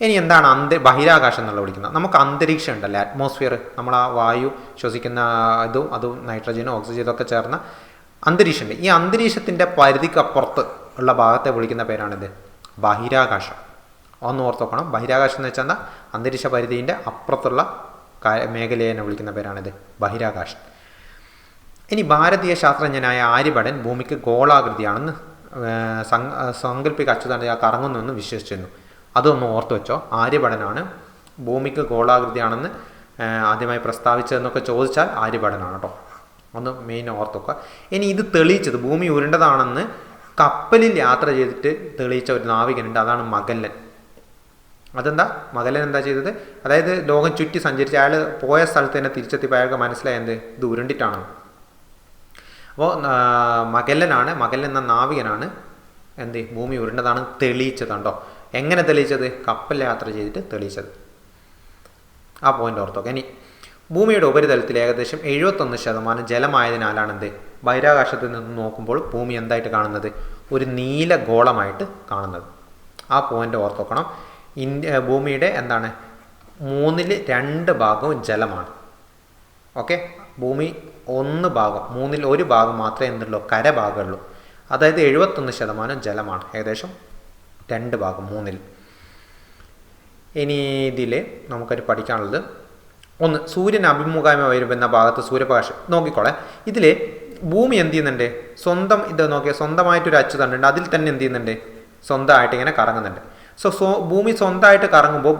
ഇനി എന്താണ് അന്ത ബഹിരാകാശം എന്നുള്ള വിളിക്കുന്നത്? നമുക്ക് അന്തരീക്ഷം ഉണ്ടല്ലേ? അറ്റ്മോസ്ഫിയർ നമ്മൾ ആ വായു ശ്വസിക്കുന്ന ഇതും അതും നൈട്രജനും ഓക്സിജനും ഒക്കെ ചേർന്ന അന്തരീക്ഷമുണ്ട് ഈ അന്തരീക്ഷത്തിന്റെ പരിധിക്കപ്പുറത്ത് ഉള്ള ഭാഗത്തെ വിളിക്കുന്ന പേരാണിത് ബഹിരാകാശം. ഒന്ന് ഓർത്ത് നോക്കണം ബഹിരാകാശം എന്ന് വെച്ചാൽ അന്തരീക്ഷ പരിധീന്റെ അപ്പുറത്തുള്ള മേഖലയെ വിളിക്കുന്ന പേരാണിത് ബഹിരാകാശം. ഇനി ഭാരതീയ ശാസ്ത്രജ്ഞനായ ആര്യഭടൻ ഭൂമിക്ക് ഗോളാകൃതിയാണെന്ന് സങ്കല്പിക അച്യുതാണ്ട് കറങ്ങുന്നുവെന്ന് വിശ്വസിച്ചിരുന്നു. അതൊന്ന് ഓർത്തു വെച്ചോ. ആര്യഭടനാണ്. ഭൂമിക്ക് ഗോളാകൃതിയാണെന്ന് ആദ്യമായി പ്രസ്താവിച്ചതെന്നൊക്കെ ചോദിച്ചാൽ ആര്യഭടനാണ് കേട്ടോ ഒന്ന് മെയിൻ ഓർത്തു വെക്കുക. ഇനി ഇത് തെളിയിച്ചത് ഭൂമി ഉരുണ്ടതാണെന്ന് കപ്പലിൽ യാത്ര ചെയ്തിട്ട് തെളിയിച്ച ഒരു നാവികനുണ്ട്. അതാണ് മകല്ലൻ. അതെന്താ? മകല്ലൻ എന്താ ചെയ്തത്? അതായത് ലോകം ചുറ്റി സഞ്ചരിച്ച് അയാൾ പോയ സ്ഥലത്ത് തന്നെ തിരിച്ചെത്തിയപ്പോൾ അയാൾക്ക് മനസ്സിലായത് ഇത് ഉരുണ്ടിട്ടാണ്. അപ്പോൾ മകല്ലനാണ് മകല്ലൻ എന്ന നാവികനാണ് എന്ത്? ഭൂമി ഉരുണ്ടതാണ് തെളിയിച്ചത് കണ്ടോ എങ്ങനെ തെളിയിച്ചത്? കപ്പൽ യാത്ര ചെയ്തിട്ട് തെളിയിച്ചത്. ആ പോയിന്റ് ഓർത്തോക്കെ. ഇനി ഭൂമിയുടെ ഉപരിതലത്തിൽ ഏകദേശം എഴുപത്തൊന്ന് ശതമാനം ജലമായതിനാലാണ് എന്ത് ബഹിരാകാശത്ത് നിന്ന് നോക്കുമ്പോൾ ഭൂമി എന്തായിട്ട് കാണുന്നത്? ഒരു നീല ഗോളമായിട്ട് കാണുന്നത്. ആ പോയിന്റ് ഓർത്തോക്കണം. ഇന്ത്യ ഭൂമിയുടെ എന്താണ്? മൂന്നിൽ രണ്ട് ഭാഗവും ജലമാണ്. ഓക്കെ? ഭൂമി ഒന്ന് ഭാഗം മൂന്നിൽ ഒരു ഭാഗം മാത്രമേ എന്തുള്ളൂ? കരഭാഗമുള്ളൂ അതായത് എഴുപത്തൊന്ന് ശതമാനം ജലമാണ്. ഏകദേശം രണ്ട് ഭാഗം മൂന്നിൽ. ഇനി ഇതിൽ നമുക്കൊരു പഠിക്കാനുള്ളത് ഒന്ന് സൂര്യൻ അഭിമുഖമായി വരുമെന്ന ഭാഗത്ത് സൂര്യപ്രകാശം. നോക്കിക്കോളെ ഇതിൽ ഭൂമി എന്ത് ചെയ്യുന്നുണ്ട്? സ്വന്തം ഇത് നോക്കിയാൽ സ്വന്തമായിട്ടൊരു അച്ചു തണ്ടുണ്ട്. അതിൽ തന്നെ എന്ത് ചെയ്യുന്നുണ്ട്? സ്വന്തമായിട്ട് ഇങ്ങനെ കറങ്ങുന്നുണ്ട്. സോ സോ ഭൂമി സ്വന്തമായിട്ട് കറങ്ങുമ്പോൾ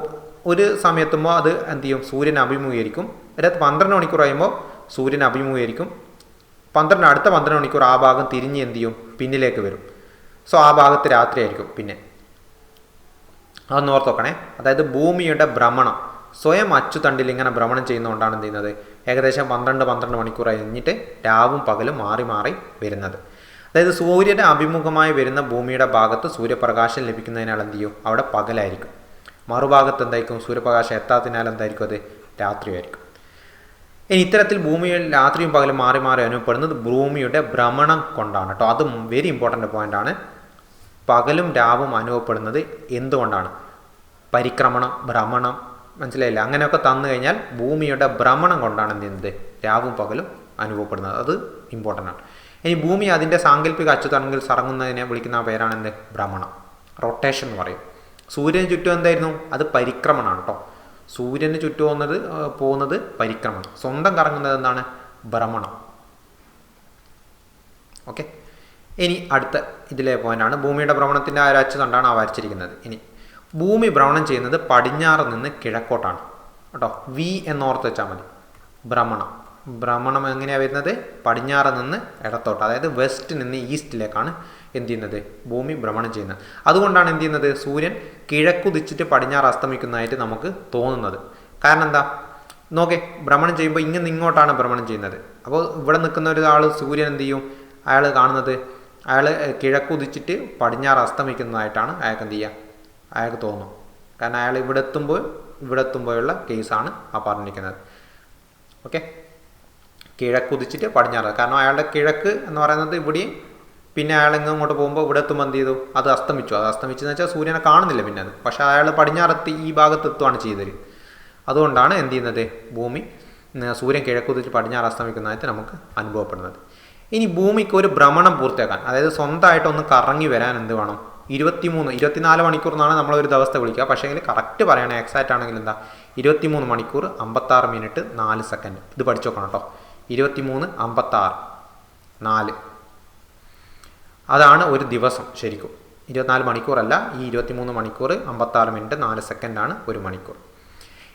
ഒരു സമയത്തുമ്പോൾ അത് എന്ത് ചെയ്യും? സൂര്യൻ അഭിമുഖീകരിക്കും. ഒരു പന്ത്രണ്ട് മണിക്കൂർ കഴിയുമ്പോൾ സൂര്യൻ അഭിമുഖീകരിക്കും. പന്ത്രണ്ട് അടുത്ത പന്ത്രണ്ട് മണിക്കൂർ ആ ഭാഗം തിരിഞ്ഞ് എന്ത് ചെയ്യും? പിന്നിലേക്ക് വരും. സോ ആ ഭാഗത്ത് രാത്രിയായിരിക്കും. പിന്നെ അതൊന്ന് ഓർത്തോക്കണേ അതായത് ഭൂമിയുടെ ഭ്രമണം. സ്വയം അച്ചുതണ്ടിൽ ഇങ്ങനെ ഭ്രമണം ചെയ്യുന്നതുകൊണ്ടാണ് എന്ത് ചെയ്യുന്നത്? ഏകദേശം പന്ത്രണ്ട് പന്ത്രണ്ട് മണിക്കൂർ കഴിഞ്ഞിട്ട് രാവും പകലും മാറി മാറി വരുന്നത്. അതായത് സൂര്യന്റെ അഭിമുഖമായി വരുന്ന ഭൂമിയുടെ ഭാഗത്ത് സൂര്യപ്രകാശം ലഭിക്കുന്നതിനാൽ എന്ത് ചെയ്യും? അവിടെ പകലായിരിക്കും. മറുഭാഗത്ത് എന്തായിരിക്കും? സൂര്യപ്രകാശം എത്താത്തതിനാൽ എന്തായിരിക്കും അത്? രാത്രിയായിരിക്കും. ഇനി ഇത്തരത്തിൽ ഭൂമിയിൽ രാത്രിയും പകലും മാറി മാറി അനുഭവപ്പെടുന്നത് ഭൂമിയുടെ ഭ്രമണം കൊണ്ടാണ് കേട്ടോ. അതും വെരി ഇമ്പോർട്ടന്റ് പോയിന്റാണ് പകലും രാവും അനുഭവപ്പെടുന്നത് എന്തുകൊണ്ടാണ്? പരിക്രമണം ഭ്രമണം മനസ്സിലായില്ല? അങ്ങനെയൊക്കെ തന്നു കഴിഞ്ഞാൽ ഭൂമിയുടെ ഭ്രമണം കൊണ്ടാണ് എന്ത് ചെയ്യുന്നത്? രാവും പകലും അനുഭവപ്പെടുന്നത്. അത് ഇമ്പോർട്ടന്റ് ആണ്. ഇനി ഭൂമി അതിന്റെ സാങ്കല്പിക അച്ചുതണങ്കിൽ സറങ്ങുന്നതിനെ വിളിക്കുന്ന പേരാണ് എന്ത്? ഭ്രമണം. റൊട്ടേഷൻ എന്ന് പറയും. സൂര്യന് ചുറ്റും എന്തായിരുന്നു? അത് പരിക്രമണമാണ് കേട്ടോ സൂര്യന് ചുറ്റും പോകുന്നത് പോകുന്നത് പരിക്രമണം. സ്വന്തം കറങ്ങുന്നത് എന്താണ്? ഭ്രമണം. ഓക്കെ ഇനി അടുത്ത ഇതിലെ പോയിന്റാണ്. ഭൂമിയുടെ ഭ്രമണത്തിന്റെ ആ ഒരു അച്ചുതണ്ടാണ് ആ വരച്ചിരിക്കുന്നത്. ഇനി ഭൂമി ഭ്രമണം ചെയ്യുന്നത് പടിഞ്ഞാറ് നിന്ന് കിഴക്കോട്ടാണ്. കേട്ടോ? വി എന്നോർത്ത് വെച്ചാൽ മതി. ഭ്രമണം. ഭ്രമണം എങ്ങനെയാണ് വരുന്നത്? പടിഞ്ഞാറ് നിന്ന് ഇടത്തോട്ട് അതായത് വെസ്റ്റ് നിന്ന് ഈസ്റ്റിലേക്കാണ് എന്ത് ചെയ്യുന്നത്? ഭൂമി ഭ്രമണം ചെയ്യുന്നത്. അതുകൊണ്ടാണ് എന്ത് ചെയ്യുന്നത്? സൂര്യൻ കിഴക്കുതിച്ചിട്ട് പടിഞ്ഞാറ് അസ്തമിക്കുന്നതായിട്ട് നമുക്ക് തോന്നുന്നത്. കാരണം എന്താ? നോക്കേ ഭ്രമണം ചെയ്യുമ്പോൾ ഇങ്ങനെ ഇങ്ങോട്ടാണ് ഭ്രമണം ചെയ്യുന്നത്. അപ്പോൾ ഇവിടെ നിൽക്കുന്ന ഒരാൾ സൂര്യൻ എന്ത് ചെയ്യും? അയാൾ കാണുന്നത് അയാൾ കിഴക്കുദിച്ചിട്ട് പടിഞ്ഞാറ് അസ്തമിക്കുന്നതായിട്ടാണ് അയാൾക്ക് എന്ത് ചെയ്യുക അയാൾക്ക് തോന്നും കാരണം അയാൾ ഇവിടെ എത്തുമ്പോൾ ഇവിടെ എത്തുമ്പോഴുള്ള കേസാണ് ആ പറഞ്ഞിരിക്കുന്നത്. ഓക്കെ? കിഴക്കുതിച്ചിട്ട് പടിഞ്ഞാറ്. കാരണം അയാളുടെ കിഴക്ക് എന്ന് പറയുന്നത് ഇവിടെയും പിന്നെ അയാൾ ഇങ്ങോട്ട് പോകുമ്പോൾ ഇവിടെ എത്തുമ്പോൾ എന്ത് ചെയ്തു? അത് അസ്തമിച്ചു. അത് അസ്തമിച്ചെന്ന് വെച്ചാൽ സൂര്യനെ കാണുന്നില്ല പിന്നെ അത്. പക്ഷേ അയാൾ പടിഞ്ഞാറെത്തി ഈ ഭാഗത്ത് എത്തുവാണ് ചെയ്തത്. അതുകൊണ്ടാണ് എന്ത് ചെയ്യുന്നത്? ഭൂമി സൂര്യൻ കിഴക്കുതിച്ച് പടിഞ്ഞാറ് അസ്തമിക്കുന്നതായിട്ട് നമുക്ക് അനുഭവപ്പെടുന്നത്. ഇനി ഭൂമിക്ക് ഒരു ഭ്രമണം പൂർത്തിയാക്കാൻ അതായത് സ്വന്തമായിട്ട് ഒന്ന് കറങ്ങി വരാൻ എന്ത് വേണം? ഇരുപത്തിമൂന്ന് ഇരുപത്തിനാല് മണിക്കൂർ എന്നാണ് നമ്മൾ ഒരു ദിവസത്തെ വിളിക്കുക. പക്ഷേ എങ്കിൽ കറക്റ്റ് പറയണേ എക്സാക്റ്റ് ആണെങ്കിൽ എന്താ? ഇരുപത്തിമൂന്ന് മണിക്കൂർ അമ്പത്താറ് മിനിറ്റ് നാല് സെക്കൻഡ് ഇത് പഠിച്ചു നോക്കണം കേട്ടോ. ഇരുപത്തിമൂന്ന് അമ്പത്താറ് നാല്. അതാണ് ഒരു ദിവസം ശരിക്കും. ഇരുപത്തിനാല് മണിക്കൂറല്ല ഈ ഇരുപത്തിമൂന്ന് മണിക്കൂർ അമ്പത്താറ് മിനിറ്റ് നാല് സെക്കൻഡാണ് ഒരു മണിക്കൂർ.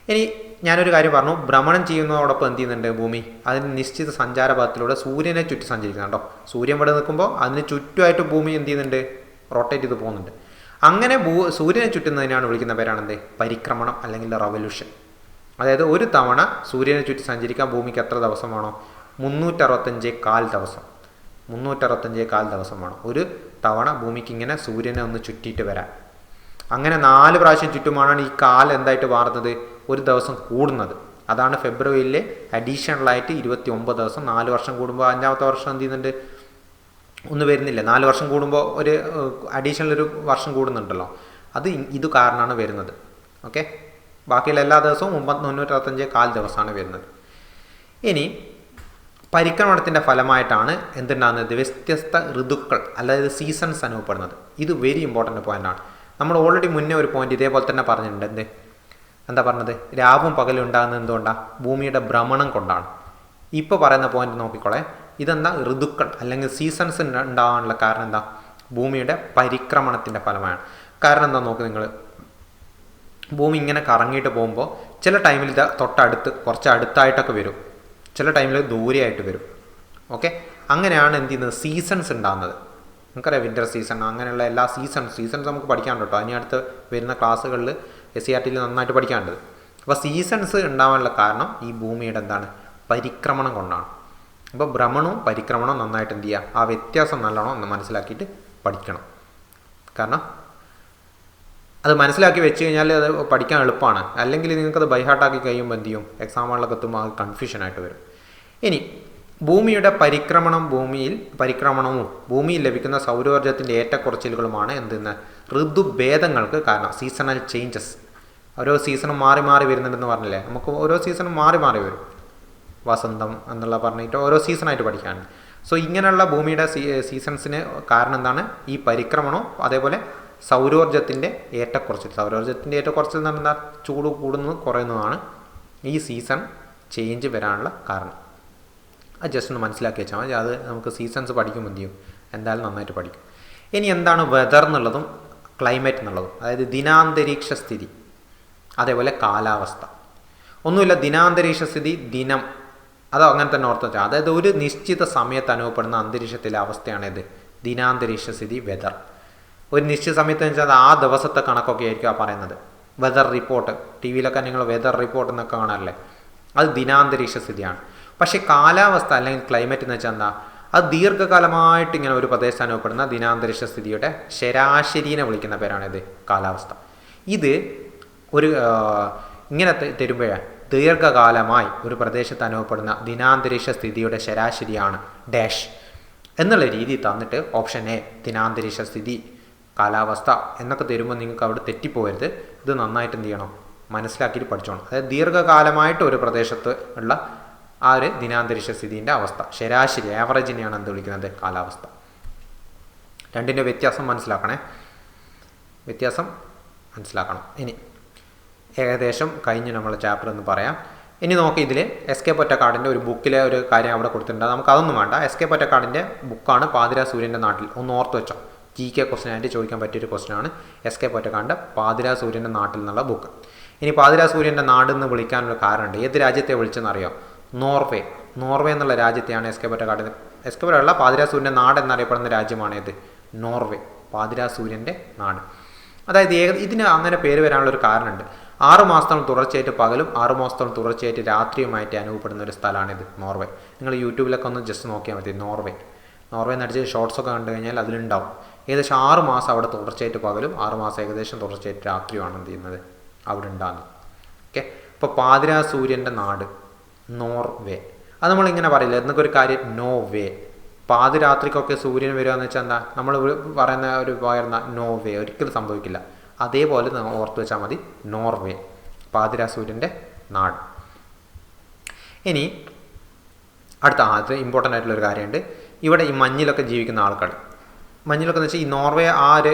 ഇനി ഞാനൊരു കാര്യം പറഞ്ഞു. ഭ്രമണം ചെയ്യുന്നതോടൊപ്പം എന്ത് ചെയ്യുന്നുണ്ട് ഭൂമി? അതിന് നിശ്ചിത സഞ്ചാരപഥത്തിലൂടെ സൂര്യനെ ചുറ്റി സഞ്ചരിക്കുന്നുണ്ടോ സൂര്യൻ ഇവിടെ നിൽക്കുമ്പോൾ അതിന് ചുറ്റുമായിട്ട് ഭൂമി എന്ത് ചെയ്യുന്നുണ്ട്? റൊട്ടേറ്റ് ചെയ്ത് പോകുന്നുണ്ട്. അങ്ങനെ ഭൂ സൂര്യനെ ചുറ്റുന്നതിനാണ് വിളിക്കുന്ന പേരാണെന്ത്? പരിക്രമണം അല്ലെങ്കിൽ റവല്യൂഷൻ അതായത് ഒരു തവണ സൂര്യനെ ചുറ്റി സഞ്ചരിക്കാൻ ഭൂമിക്ക് എത്ര ദിവസം വേണോ? മുന്നൂറ്ററുപത്തഞ്ച് കാൽ ദിവസം. മുന്നൂറ്ററുപത്തഞ്ച് കാൽ ദിവസം വേണം. ഒരു തവണ ഭൂമിക്ക് ഇങ്ങനെ സൂര്യനെ ഒന്ന് ചുറ്റിയിട്ട് വരാൻ. അങ്ങനെ നാല് പ്രാവശ്യം ചുറ്റുമാണ് ഈ കാൽ എന്തായിട്ട് മാറുന്നത്? ഒരു ദിവസം കൂടുന്നത്. അതാണ് ഫെബ്രുവരിയിലെ അഡീഷണലായിട്ട് ഇരുപത്തി ഒമ്പത് ദിവസം. നാല് വർഷം കൂടുമ്പോൾ അഞ്ചാമത്തെ വർഷം എന്ത് ചെയ്യുന്നുണ്ട്? ഒന്നും വരുന്നില്ല. നാല് വർഷം കൂടുമ്പോൾ ഒരു അഡീഷണൽ ഒരു വർഷം കൂടുന്നുണ്ടല്ലോ. അത് ഇത് കാരണമാണ് വരുന്നത്. ഓക്കെ? ബാക്കിയുള്ള എല്ലാ ദിവസവും ഒമ്പത് മുന്നൂറ്ററുപത്തഞ്ച് കാൽ ദിവസമാണ് വരുന്നത്. ഇനി പരിക്രമണത്തിന്റെ ഫലമായിട്ടാണ് എന്തുണ്ടാകുന്നത്? വ്യത്യസ്ത ഋതുക്കൾ അതായത് സീസൺസ് അനുഭവപ്പെടുന്നത്. ഇത് വെരി ഇമ്പോർട്ടന്റ് പോയിന്റാണ് നമ്മൾ ഓൾറെഡി മുന്നേ ഒരു പോയിന്റ് ഇതേപോലെ തന്നെ പറഞ്ഞിട്ടുണ്ട്. എന്ത്? എന്താ പറഞ്ഞത്? രാവും പകലും ഉണ്ടാകുന്നത് എന്തുകൊണ്ടാണ് ഭൂമിയുടെ ഭ്രമണം കൊണ്ടാണ്. ഇപ്പോൾ പറയുന്ന പോയിന്റ് നോക്കിക്കോളെ. ഇതെന്താ? ഋതുക്കൾ അല്ലെങ്കിൽ സീസൺസ് ഉണ്ടാകാനുള്ള കാരണം എന്താ? ഭൂമിയുടെ പരിക്രമണത്തിന്റെ ഫലമാണ്. കാരണം എന്താ നോക്ക് നിങ്ങൾ ഭൂമി ഇങ്ങനെ കറങ്ങിയിട്ട് പോകുമ്പോൾ ചില ടൈമിൽ ഇത് തൊട്ടടുത്ത് കുറച്ച് അടുത്തായിട്ടൊക്കെ വരും. ചില ടൈമിൽ ദൂരെയായിട്ട് വരും. ഓക്കെ അങ്ങനെയാണ് എന്ത് ചെയ്യുന്നത്? സീസൺസ് ഉണ്ടാകുന്നത്. നമുക്കറിയാം വിന്റർ സീസൺ അങ്ങനെയുള്ള എല്ലാ സീസൺ സീസൺസ് നമുക്ക് പഠിക്കാൻ കേട്ടോ ഇനി അടുത്ത് വരുന്ന ക്ലാസ്സുകളിൽ എസ് സി ആർ ടിയിൽ നന്നായിട്ട് പഠിക്കാനുണ്ട്. അപ്പോൾ സീസൺസ് ഉണ്ടാവാനുള്ള കാരണം ഈ ഭൂമിയുടെ എന്താണ്? പരിക്രമണം കൊണ്ടാണ്. അപ്പോൾ ഭ്രമണവും പരിക്രമണവും നന്നായിട്ട് എന്ത് ചെയ്യുക? ആ വ്യത്യാസം നല്ലോണം ഒന്ന് മനസ്സിലാക്കിയിട്ട് പഠിക്കണം. കാരണം അത് മനസ്സിലാക്കി വെച്ച് കഴിഞ്ഞാൽ അത് പഠിക്കാൻ എളുപ്പമാണ്. അല്ലെങ്കിൽ നിങ്ങൾക്കത് ബൈഹാർട്ടാക്കി കഴിയുമ്പോൾ എന്ത് ചെയ്യും? എക്സാമുകളിലൊക്കെ എത്തുമ്പോൾ അത് കൺഫ്യൂഷനായിട്ട് വരും. ഇനി ഭൂമിയുടെ പരിക്രമണം ഭൂമിയിൽ പരിക്രമണവും ഭൂമിയിൽ ലഭിക്കുന്ന സൗരോർജത്തിന്റെ ഏറ്റക്കുറച്ചിലുകളുമാണ് എന്തെന്ന് ഋതുഭേദങ്ങൾക്ക് കാരണം സീസണൽ ചേഞ്ചസ് ഓരോ സീസണും മാറി മാറി വരുന്നുണ്ടെന്ന് പറഞ്ഞില്ലേ? നമുക്ക് ഓരോ സീസണും മാറി മാറി വരും. വസന്തം എന്നുള്ള പറഞ്ഞിട്ട് ഓരോ സീസണായിട്ട് പഠിക്കുകയാണ് സോ ഇങ്ങനെയുള്ള ഭൂമിയുടെ സീസൺസിന് കാരണം എന്താണ്? ഈ പരിക്രമണവും അതേപോലെ സൗരോർജത്തിന്റെ ഏറ്റക്കുറച്ചിൽ. സൗരോർജത്തിന്റെ ഏറ്റക്കുറച്ചിൽ എന്ന് പറഞ്ഞാൽ ചൂട് കൂടുന്നതും കുറയുന്നതാണ് ഈ സീസൺ ചേഞ്ച് വരാനുള്ള കാരണം. അത് ജസ്റ്റ് ഒന്ന് മനസ്സിലാക്കി വെച്ചാൽ മതി. അത് നമുക്ക് സീസൺസ് പഠിക്കുമ്പോൾ എന്ത് ചെയ്യും? എന്തായാലും നന്നായിട്ട് പഠിക്കും. ഇനി എന്താണ് വെതർ എന്നുള്ളതും ക്ലൈമറ്റ് എന്നുള്ളതും. അതായത് ദിനാന്തരീക്ഷ സ്ഥിതി. അതേപോലെ കാലാവസ്ഥ. ഒന്നുമില്ല ദിനാന്തരീക്ഷ സ്ഥിതി ദിനം. അത് അങ്ങനെ തന്നെ ഓർത്ത് വെച്ചാൽ അതായത് ഒരു നിശ്ചിത സമയത്ത് അനുഭവപ്പെടുന്ന അന്തരീക്ഷത്തിലെ അവസ്ഥയാണിത്. ദിനാന്തരീക്ഷ സ്ഥിതി വെതർ ഒരു നിശ്ചിത സമയത്ത് വെച്ചാൽ അത് ആ ദിവസത്തെ കണക്കൊക്കെ ആയിരിക്കും ആ പറയുന്നത്. വെതർ റിപ്പോർട്ട് ടി വിയിലൊക്കെ നിങ്ങൾ വെതർ റിപ്പോർട്ട് എന്നൊക്കെ കാണാറില്ലേ? അത് ദിനാന്തരീക്ഷ സ്ഥിതിയാണ്. പക്ഷേ കാലാവസ്ഥ അല്ലെങ്കിൽ ക്ലൈമറ്റ് എന്ന് വെച്ചാൽ എന്താ? അത് ദീർഘകാലമായിട്ട് ഇങ്ങനെ ഒരു പ്രദേശത്ത് അനുഭവപ്പെടുന്ന ദിനാന്തരീക്ഷ സ്ഥിതിയുടെ ശരാശരിനെ വിളിക്കുന്ന പേരാണിത് കാലാവസ്ഥ. ഇത് ഒരു ഇങ്ങനെ തരുമ്പോഴേ ദീർഘകാലമായി ഒരു പ്രദേശത്ത് അനുഭവപ്പെടുന്ന ദിനാന്തരീക്ഷ സ്ഥിതിയുടെ ശരാശരിയാണ് ഡാഷ്. എന്നുള്ള രീതി തന്നിട്ട് ഓപ്ഷൻ എ ദിനാന്തരീക്ഷ സ്ഥിതി കാലാവസ്ഥ എന്നൊക്കെ തരുമ്പോൾ നിങ്ങൾക്ക് അവിടെ തെറ്റിപ്പോകരുത്. ഇത് നന്നായിട്ട് എന്ത് ചെയ്യണം? മനസ്സിലാക്കിയിട്ട് പഠിച്ചോണം. അതായത് ദീർഘകാലമായിട്ട് ഒരു പ്രദേശത്ത് ഉള്ള ആ ഒരു ദിനാന്തരീക്ഷ സ്ഥിതിന്റെ അവസ്ഥ. ശരാശരി ആവറേജിനെയാണ് എന്ത് വിളിക്കുന്നത്? കാലാവസ്ഥ. രണ്ടിന്റെ വ്യത്യാസം മനസ്സിലാക്കണേ. വ്യത്യാസം മനസ്സിലാക്കണം. ഇനി ഏകദേശം കഴിഞ്ഞ് നമ്മൾ ചാപ്റ്റർ എന്ന് പറയാം. ഇനി നോക്കി ഇതിൽ എസ് കെ പൊറ്റക്കാടിന്റെ ഒരു ബുക്കിലെ ഒരു കാര്യം അവിടെ കൊടുത്തിട്ടുണ്ട്. നമുക്ക് അതൊന്നും വേണ്ട. എസ് കെ പൊറ്റക്കാടിന്റെ ബുക്കാണ് പാതിര സൂര്യന്റെ നാട്ടിൽ. ഒന്ന് ഓർത്ത് വെച്ചോ. ജി കെ ക്വസ്റ്റൻ ആയിട്ട് ചോദിക്കാൻ പറ്റിയൊരു ക്വസ്റ്റനാണ് എസ് കെ പൊറ്റക്കാടിന്റെ പാതിര സൂര്യന്റെ നാട്ടിൽ എന്നുള്ള ബുക്ക് ഇനി പാതിരാ സൂര്യന്റെ നാട് എന്ന് വിളിക്കാനൊരു കാരണമുണ്ട് ഏത് രാജ്യത്തെ വിളിച്ചെന്നറിയോ നോർവേ. നോർവേ എന്നുള്ള രാജ്യത്തെയാണ് S K Pottekkatt S K പൊറ്റ പാതിര നാട് എന്നറിയപ്പെടുന്ന രാജ്യമാണ് ഇത് നോർവേ പാതിരാസൂര്യന്റെ നാട്. അതായത് ഏക ഇതിന് അങ്ങനെ പേര് വരാനുള്ള ഒരു കാരണമുണ്ട്. ആറു മാസത്തോളം തുടർച്ചയായിട്ട് പകലും ആറു മാസത്തോളം തുടർച്ചയായിട്ട് രാത്രിയുമായിട്ട് അനുഭവപ്പെടുന്ന ഒരു സ്ഥലമാണിത് നോർവേ. നിങ്ങൾ യൂട്യൂബിലൊക്കെ ഒന്ന് ജസ്റ്റ് നോക്കിയാൽ മതി നോർവേ. നോർവേ നടിച്ച് ഒക്കെ കണ്ടു കഴിഞ്ഞാൽ അതിലുണ്ടാവും. ഏകദേശം ആറ് മാസം അവിടെ തുടർച്ചയായിട്ട് പകലും ആറ് മാസം ഏകദേശം തുടർച്ചയായിട്ട് രാത്രിയുമാണ് എന്ത് ചെയ്യുന്നത്? അവിടെ ഉണ്ടാകുന്നത്. ഓക്കെ? ഇപ്പോൾ പാതിരാ സൂര്യന്റെ നാട്. നോർവേ. അത് നമ്മളിങ്ങനെ പറയില്ല എന്നൊക്കെ ഒരു കാര്യം നോ വേ പാതിരാത്രിക്കൊക്കെ സൂര്യൻ വരിക എന്ന് വെച്ചാൽ എന്താ നമ്മൾ പറയുന്ന ഒരു പറയുന്ന നോ വേ ഒരിക്കലും സംഭവിക്കില്ല. അതേപോലെ ഓർത്ത് വെച്ചാൽ മതി നോർവേ. പാതിരാ സൂര്യന്റെ നാട് ഇനി അടുത്ത ആദ്യത്തെ ഇമ്പോർട്ടന്റ് ആയിട്ടുള്ള ഒരു കാര്യമുണ്ട് ഇവിടെ ഈ മഞ്ഞിലൊക്കെ ജീവിക്കുന്ന ആൾക്കാർ മഞ്ഞിലൊക്കെ എന്ന് വെച്ചാൽ ഈ നോർവേ ആ ഒരു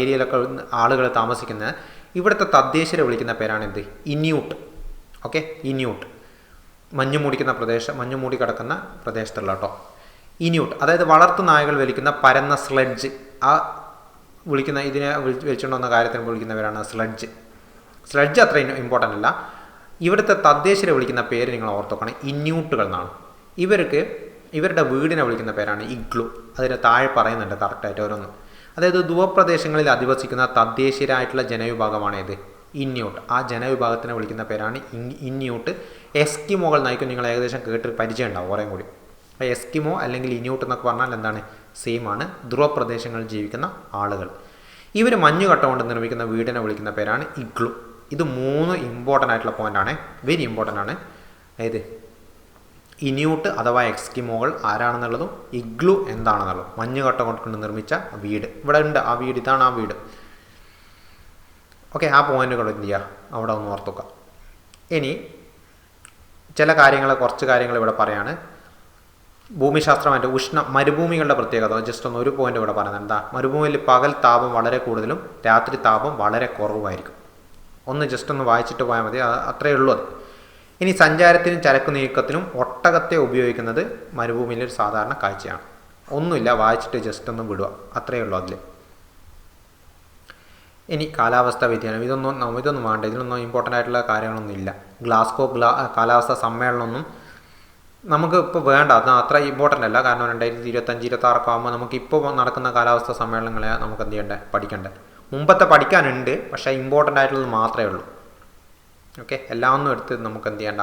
ഏരിയയിലൊക്കെ ആളുകൾ താമസിക്കുന്ന ഇവിടുത്തെ തദ്ദേശീയരെ വിളിക്കുന്ന പേരാണ് എന്ത്? ഇന്യൂട്ട്. ഓക്കെ? ഇന്യൂട്ട്. മഞ്ഞ് മൂടിക്കുന്ന പ്രദേശം മഞ്ഞു മൂടി കിടക്കുന്ന പ്രദേശത്തുള്ള കേട്ടോ ഇനിയൂട്ട് അതായത് വളർത്തു നായകൾ വലിക്കുന്ന പരന്ന സ്ലഡ്ജ് ആ വിളിക്കുന്ന ഇതിനെ വിളിച്ചുകൊണ്ട് വന്ന കാര്യത്തിന് വിളിക്കുന്നവരാണ് സ്ലഡ്ജ് സ്ലഡ്ജ് അത്ര ഇമ്പോർട്ടന്റ് അല്ല. ഇവിടുത്തെ തദ്ദേശീയരെ വിളിക്കുന്ന പേര് നിങ്ങൾ ഓർത്തോക്കണം. ഇന്യൂട്ടുകൾ എന്നാണ്. ഇവർക്ക് ഇവരുടെ വീടിനെ വിളിക്കുന്ന പേരാണ് ഇഗ്ലു. അതിന് താഴെ പറയുന്നുണ്ട് കറക്റ്റായിട്ട് ഓരോന്നും. അതായത് ധുവപ്രദേശങ്ങളിൽ അധിവസിക്കുന്ന തദ്ദേശീയരായിട്ടുള്ള ജനവിഭാഗമാണ് ഇത് ഇന്യൂട്ട് ആ ജനവിഭാഗത്തിനെ വിളിക്കുന്ന പേരാണ് ഇന്യൂട്ട് എസ്കിമോകൾ നയിക്കും നിങ്ങൾ ഏകദേശം കേട്ട് പരിചയം ഉണ്ടാവും കുറേ കൂടി. അപ്പോൾ എസ്കിമോ അല്ലെങ്കിൽ ഇനിയൂട്ട് എന്നൊക്കെ പറഞ്ഞാൽ എന്താണ്? സെയിം ആണ്. ധ്രുവപ്രദേശങ്ങളിൽ ജീവിക്കുന്ന ആളുകൾ. ഇവർ മഞ്ഞുകട്ട കൊണ്ട് നിർമ്മിക്കുന്ന വീടിനെ വിളിക്കുന്ന പേരാണ് ഇഗ്ലു. ഇത് മൂന്ന് ഇമ്പോർട്ടന്റ് ആയിട്ടുള്ള പോയിന്റാണ് വെരി ഇമ്പോർട്ടന്റ് ആണ്. അതായത് ഇനിയൂട്ട് അഥവാ എക്സ്കിമോകൾ ആരാണെന്നുള്ളതും ഇഗ്ലു എന്താണെന്നുള്ളതും മഞ്ഞുകട്ട കൊണ്ട് നിർമ്മിച്ച വീട്. ഇവിടെ ഉണ്ട് ആ വീട് ഇതാണ് ആ വീട്. ഓക്കെ ആ പോയിന്റുകൾ എന്ത് ചെയ്യുക? അവിടെ ഒന്ന് ഓർത്തുക ഇനി ചില കാര്യങ്ങൾ കുറച്ച് കാര്യങ്ങൾ ഇവിടെ പറയാണ്. ഭൂമിശാസ്ത്രമായിട്ട് ഉഷ്ണ മരുഭൂമികളുടെ പ്രത്യേകത. ജസ്റ്റ് ഒന്ന് ഒരു പോയിന്റ് ഇവിടെ പറയുന്നത് എന്താ? മരുഭൂമിയിൽ പകൽ താപം വളരെ കൂടുതലും രാത്രി താപം വളരെ കുറവുമായിരിക്കും. ഒന്ന് ജസ്റ്റ് ഒന്ന് വായിച്ചിട്ട് പോയാൽ മതി. അത്രയേ ഉള്ളൂ അത്. ഇനി സഞ്ചാരത്തിനും ചരക്ക് നീക്കത്തിനും ഒട്ടകത്തെ ഉപയോഗിക്കുന്നത് മരുഭൂമിയിലെ ഒരു സാധാരണ കാഴ്ചയാണ്. ഒന്നുമില്ല വായിച്ചിട്ട് ജസ്റ്റ് ഒന്ന് വിടുക. അത്രയേ ഉള്ളൂ അതിൽ ഇനി കാലാവസ്ഥ വ്യതിയാനം. ഇതൊന്നും ഇതൊന്നും വേണ്ട. ഇതിലൊന്നും ഇമ്പോർട്ടന്റ് ആയിട്ടുള്ള കാര്യങ്ങളൊന്നും ഇല്ല. ഗ്ലാസ്കോ ഗ്ലാ കാലാവസ്ഥ സമ്മേളനമൊന്നും നമുക്ക് ഇപ്പോൾ വേണ്ട. അത് അത്ര ഇമ്പോർട്ടന്റ് അല്ല. കാരണം രണ്ടായിരത്തി ഇരുപത്തഞ്ച് ഇരുപത്താറൊക്കെ ആകുമ്പോൾ നമുക്ക് ഇപ്പോൾ നടക്കുന്ന കാലാവസ്ഥ സമ്മേളനങ്ങളെ നമുക്ക് എന്ത് ചെയ്യണ്ടേ? പഠിക്കണ്ടേ? മുമ്പത്തെ പഠിക്കാനുണ്ട്. പക്ഷേ ഇമ്പോർട്ടന്റ് ആയിട്ടുള്ളത് മാത്രമേ ഉള്ളൂ. ഓക്കെ എല്ലാം ഒന്നും എടുത്ത് നമുക്ക് എന്ത് ചെയ്യണ്ട?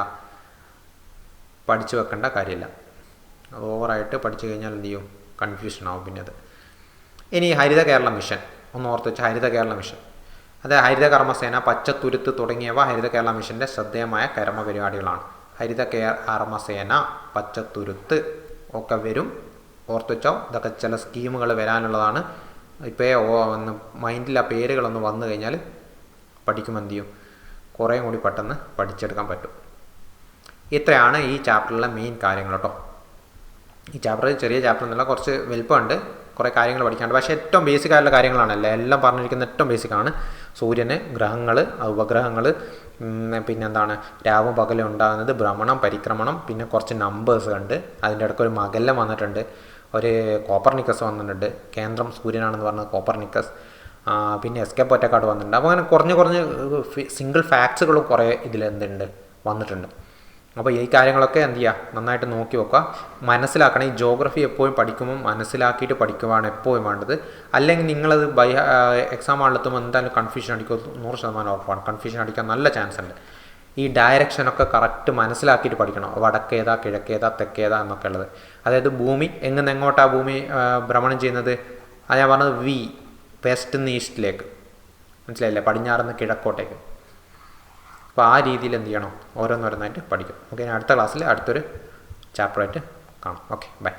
പഠിച്ചു വെക്കേണ്ട കാര്യമില്ല. ഓവറായിട്ട് പഠിച്ചു കഴിഞ്ഞാൽ എന്ത് ചെയ്യും? കൺഫ്യൂഷൻ ആവും പിന്നെ അത് ഇനി ഹരിത കേരള മിഷൻ ഒന്ന് ഓർത്ത് വെച്ചാൽ ഹരിത കേരള മിഷൻ. അത് ഹരിത കർമ്മസേന പച്ചത്തുരുത്ത് തുടങ്ങിയവ ഹരിത കേരള മിഷന്റെ ശ്രദ്ധേയമായ കർമ്മ പരിപാടികളാണ് ഹരിത കർമ്മസേന പച്ചത്തുരുത്ത് ഒക്കെ വരും. ഓർത്തു വെച്ചോ ഇതൊക്കെ ചില സ്കീമുകൾ വരാനുള്ളതാണ്. ഇപ്പോൾ ഒന്ന് മൈൻഡിൽ പേരുകളൊന്ന് വന്നു കഴിഞ്ഞാൽ പഠിക്കുമ്പോൾ എന്ത് ചെയ്യും? കുറേ കൂടി പെട്ടെന്ന് പഠിച്ചെടുക്കാൻ പറ്റും. ഇത്രയാണ് ഈ ചാപ്റ്ററിലെ മെയിൻ കാര്യങ്ങൾ കേട്ടോ. ഈ ചാപ്റ്റർ ചെറിയ ചാപ്റ്റർ എന്നുള്ള കുറച്ച് വലുപ്പമുണ്ട്. കുറേ കാര്യങ്ങൾ പഠിക്കാണ്ട് പക്ഷേ ഏറ്റവും ബേസിക് ആയിട്ടുള്ള കാര്യങ്ങളാണല്ലേ? എല്ലാം പറഞ്ഞിരിക്കുന്ന ഏറ്റവും ബേസിക്കാണ് സൂര്യന് ഗ്രഹങ്ങൾ ഉപഗ്രഹങ്ങൾ പിന്നെന്താണ് രാവും പകലും ഉണ്ടാകുന്നത് ഭ്രമണം പരിക്രമണം പിന്നെ കുറച്ച് നമ്പേഴ്സ് ഉണ്ട് അതിന്റെ ഇടയ്ക്ക് ഒരു മകല്ലം വന്നിട്ടുണ്ട്. ഒരു കോപ്പർനിക്കസ് വന്നിട്ടുണ്ട്. കേന്ദ്രം സൂര്യനാണെന്ന് പറഞ്ഞത് കോപ്പർനിക്കസ്. പിന്നെ എസ്കേപ്പ് പൊറ്റക്കാട് വന്നിട്ടുണ്ട്. അപ്പോൾ അങ്ങനെ കുറഞ്ഞ് കുറഞ്ഞ് സിംഗിൾ ഫാക്ട്സുകളും കുറേ ഇതിൽ എന്തുണ്ട്? വന്നിട്ടുണ്ട്. അപ്പോൾ ഈ കാര്യങ്ങളൊക്കെ എന്ത് ചെയ്യുക നന്നായിട്ട് നോക്കി വെക്കുക. മനസ്സിലാക്കണം. ഈ ജോഗ്രഫി എപ്പോഴും പഠിക്കുമ്പോൾ മനസ്സിലാക്കിയിട്ട് പഠിക്കുവാണ് എപ്പോഴും വേണ്ടത്. അല്ലെങ്കിൽ നിങ്ങളത് ബൈ എക്സാം ആളിലെത്തുമ്പോൾ എന്തായാലും കൺഫ്യൂഷൻ അടിക്കും നൂറ് ശതമാനം ഉറപ്പാണ്. കൺഫ്യൂഷൻ അടിക്കാൻ നല്ല ചാൻസ് ഉണ്ട്. ഈ ഡയറക്ഷനൊക്കെ കറക്റ്റ് മനസ്സിലാക്കിയിട്ട് പഠിക്കണം. വടക്കേതാ കിഴക്കേതാ തെക്കേതാ എന്നൊക്കെ ഉള്ളത്. അതായത് ഭൂമി എങ്ങനെ എങ്ങോട്ടാണ് ഭൂമി ഭ്രമണം ചെയ്യുന്നത്? അത് ഞാൻ പറഞ്ഞത് വി വെസ്റ്റ് നിന്ന് ഈസ്റ്റിലേക്ക് മനസ്സിലായില്ലേ? പടിഞ്ഞാറിന്ന് കിഴക്കോട്ടേക്ക്. അപ്പോൾ ആ രീതിയിൽ എന്ത് ചെയ്യണം? ഓരോന്നോരോന്നായിട്ട് പഠിക്കും. ഓക്കെ അടുത്ത ക്ലാസ്സിൽ അടുത്തൊരു ചാപ്റ്ററായിട്ട് കാണാം. Okay bye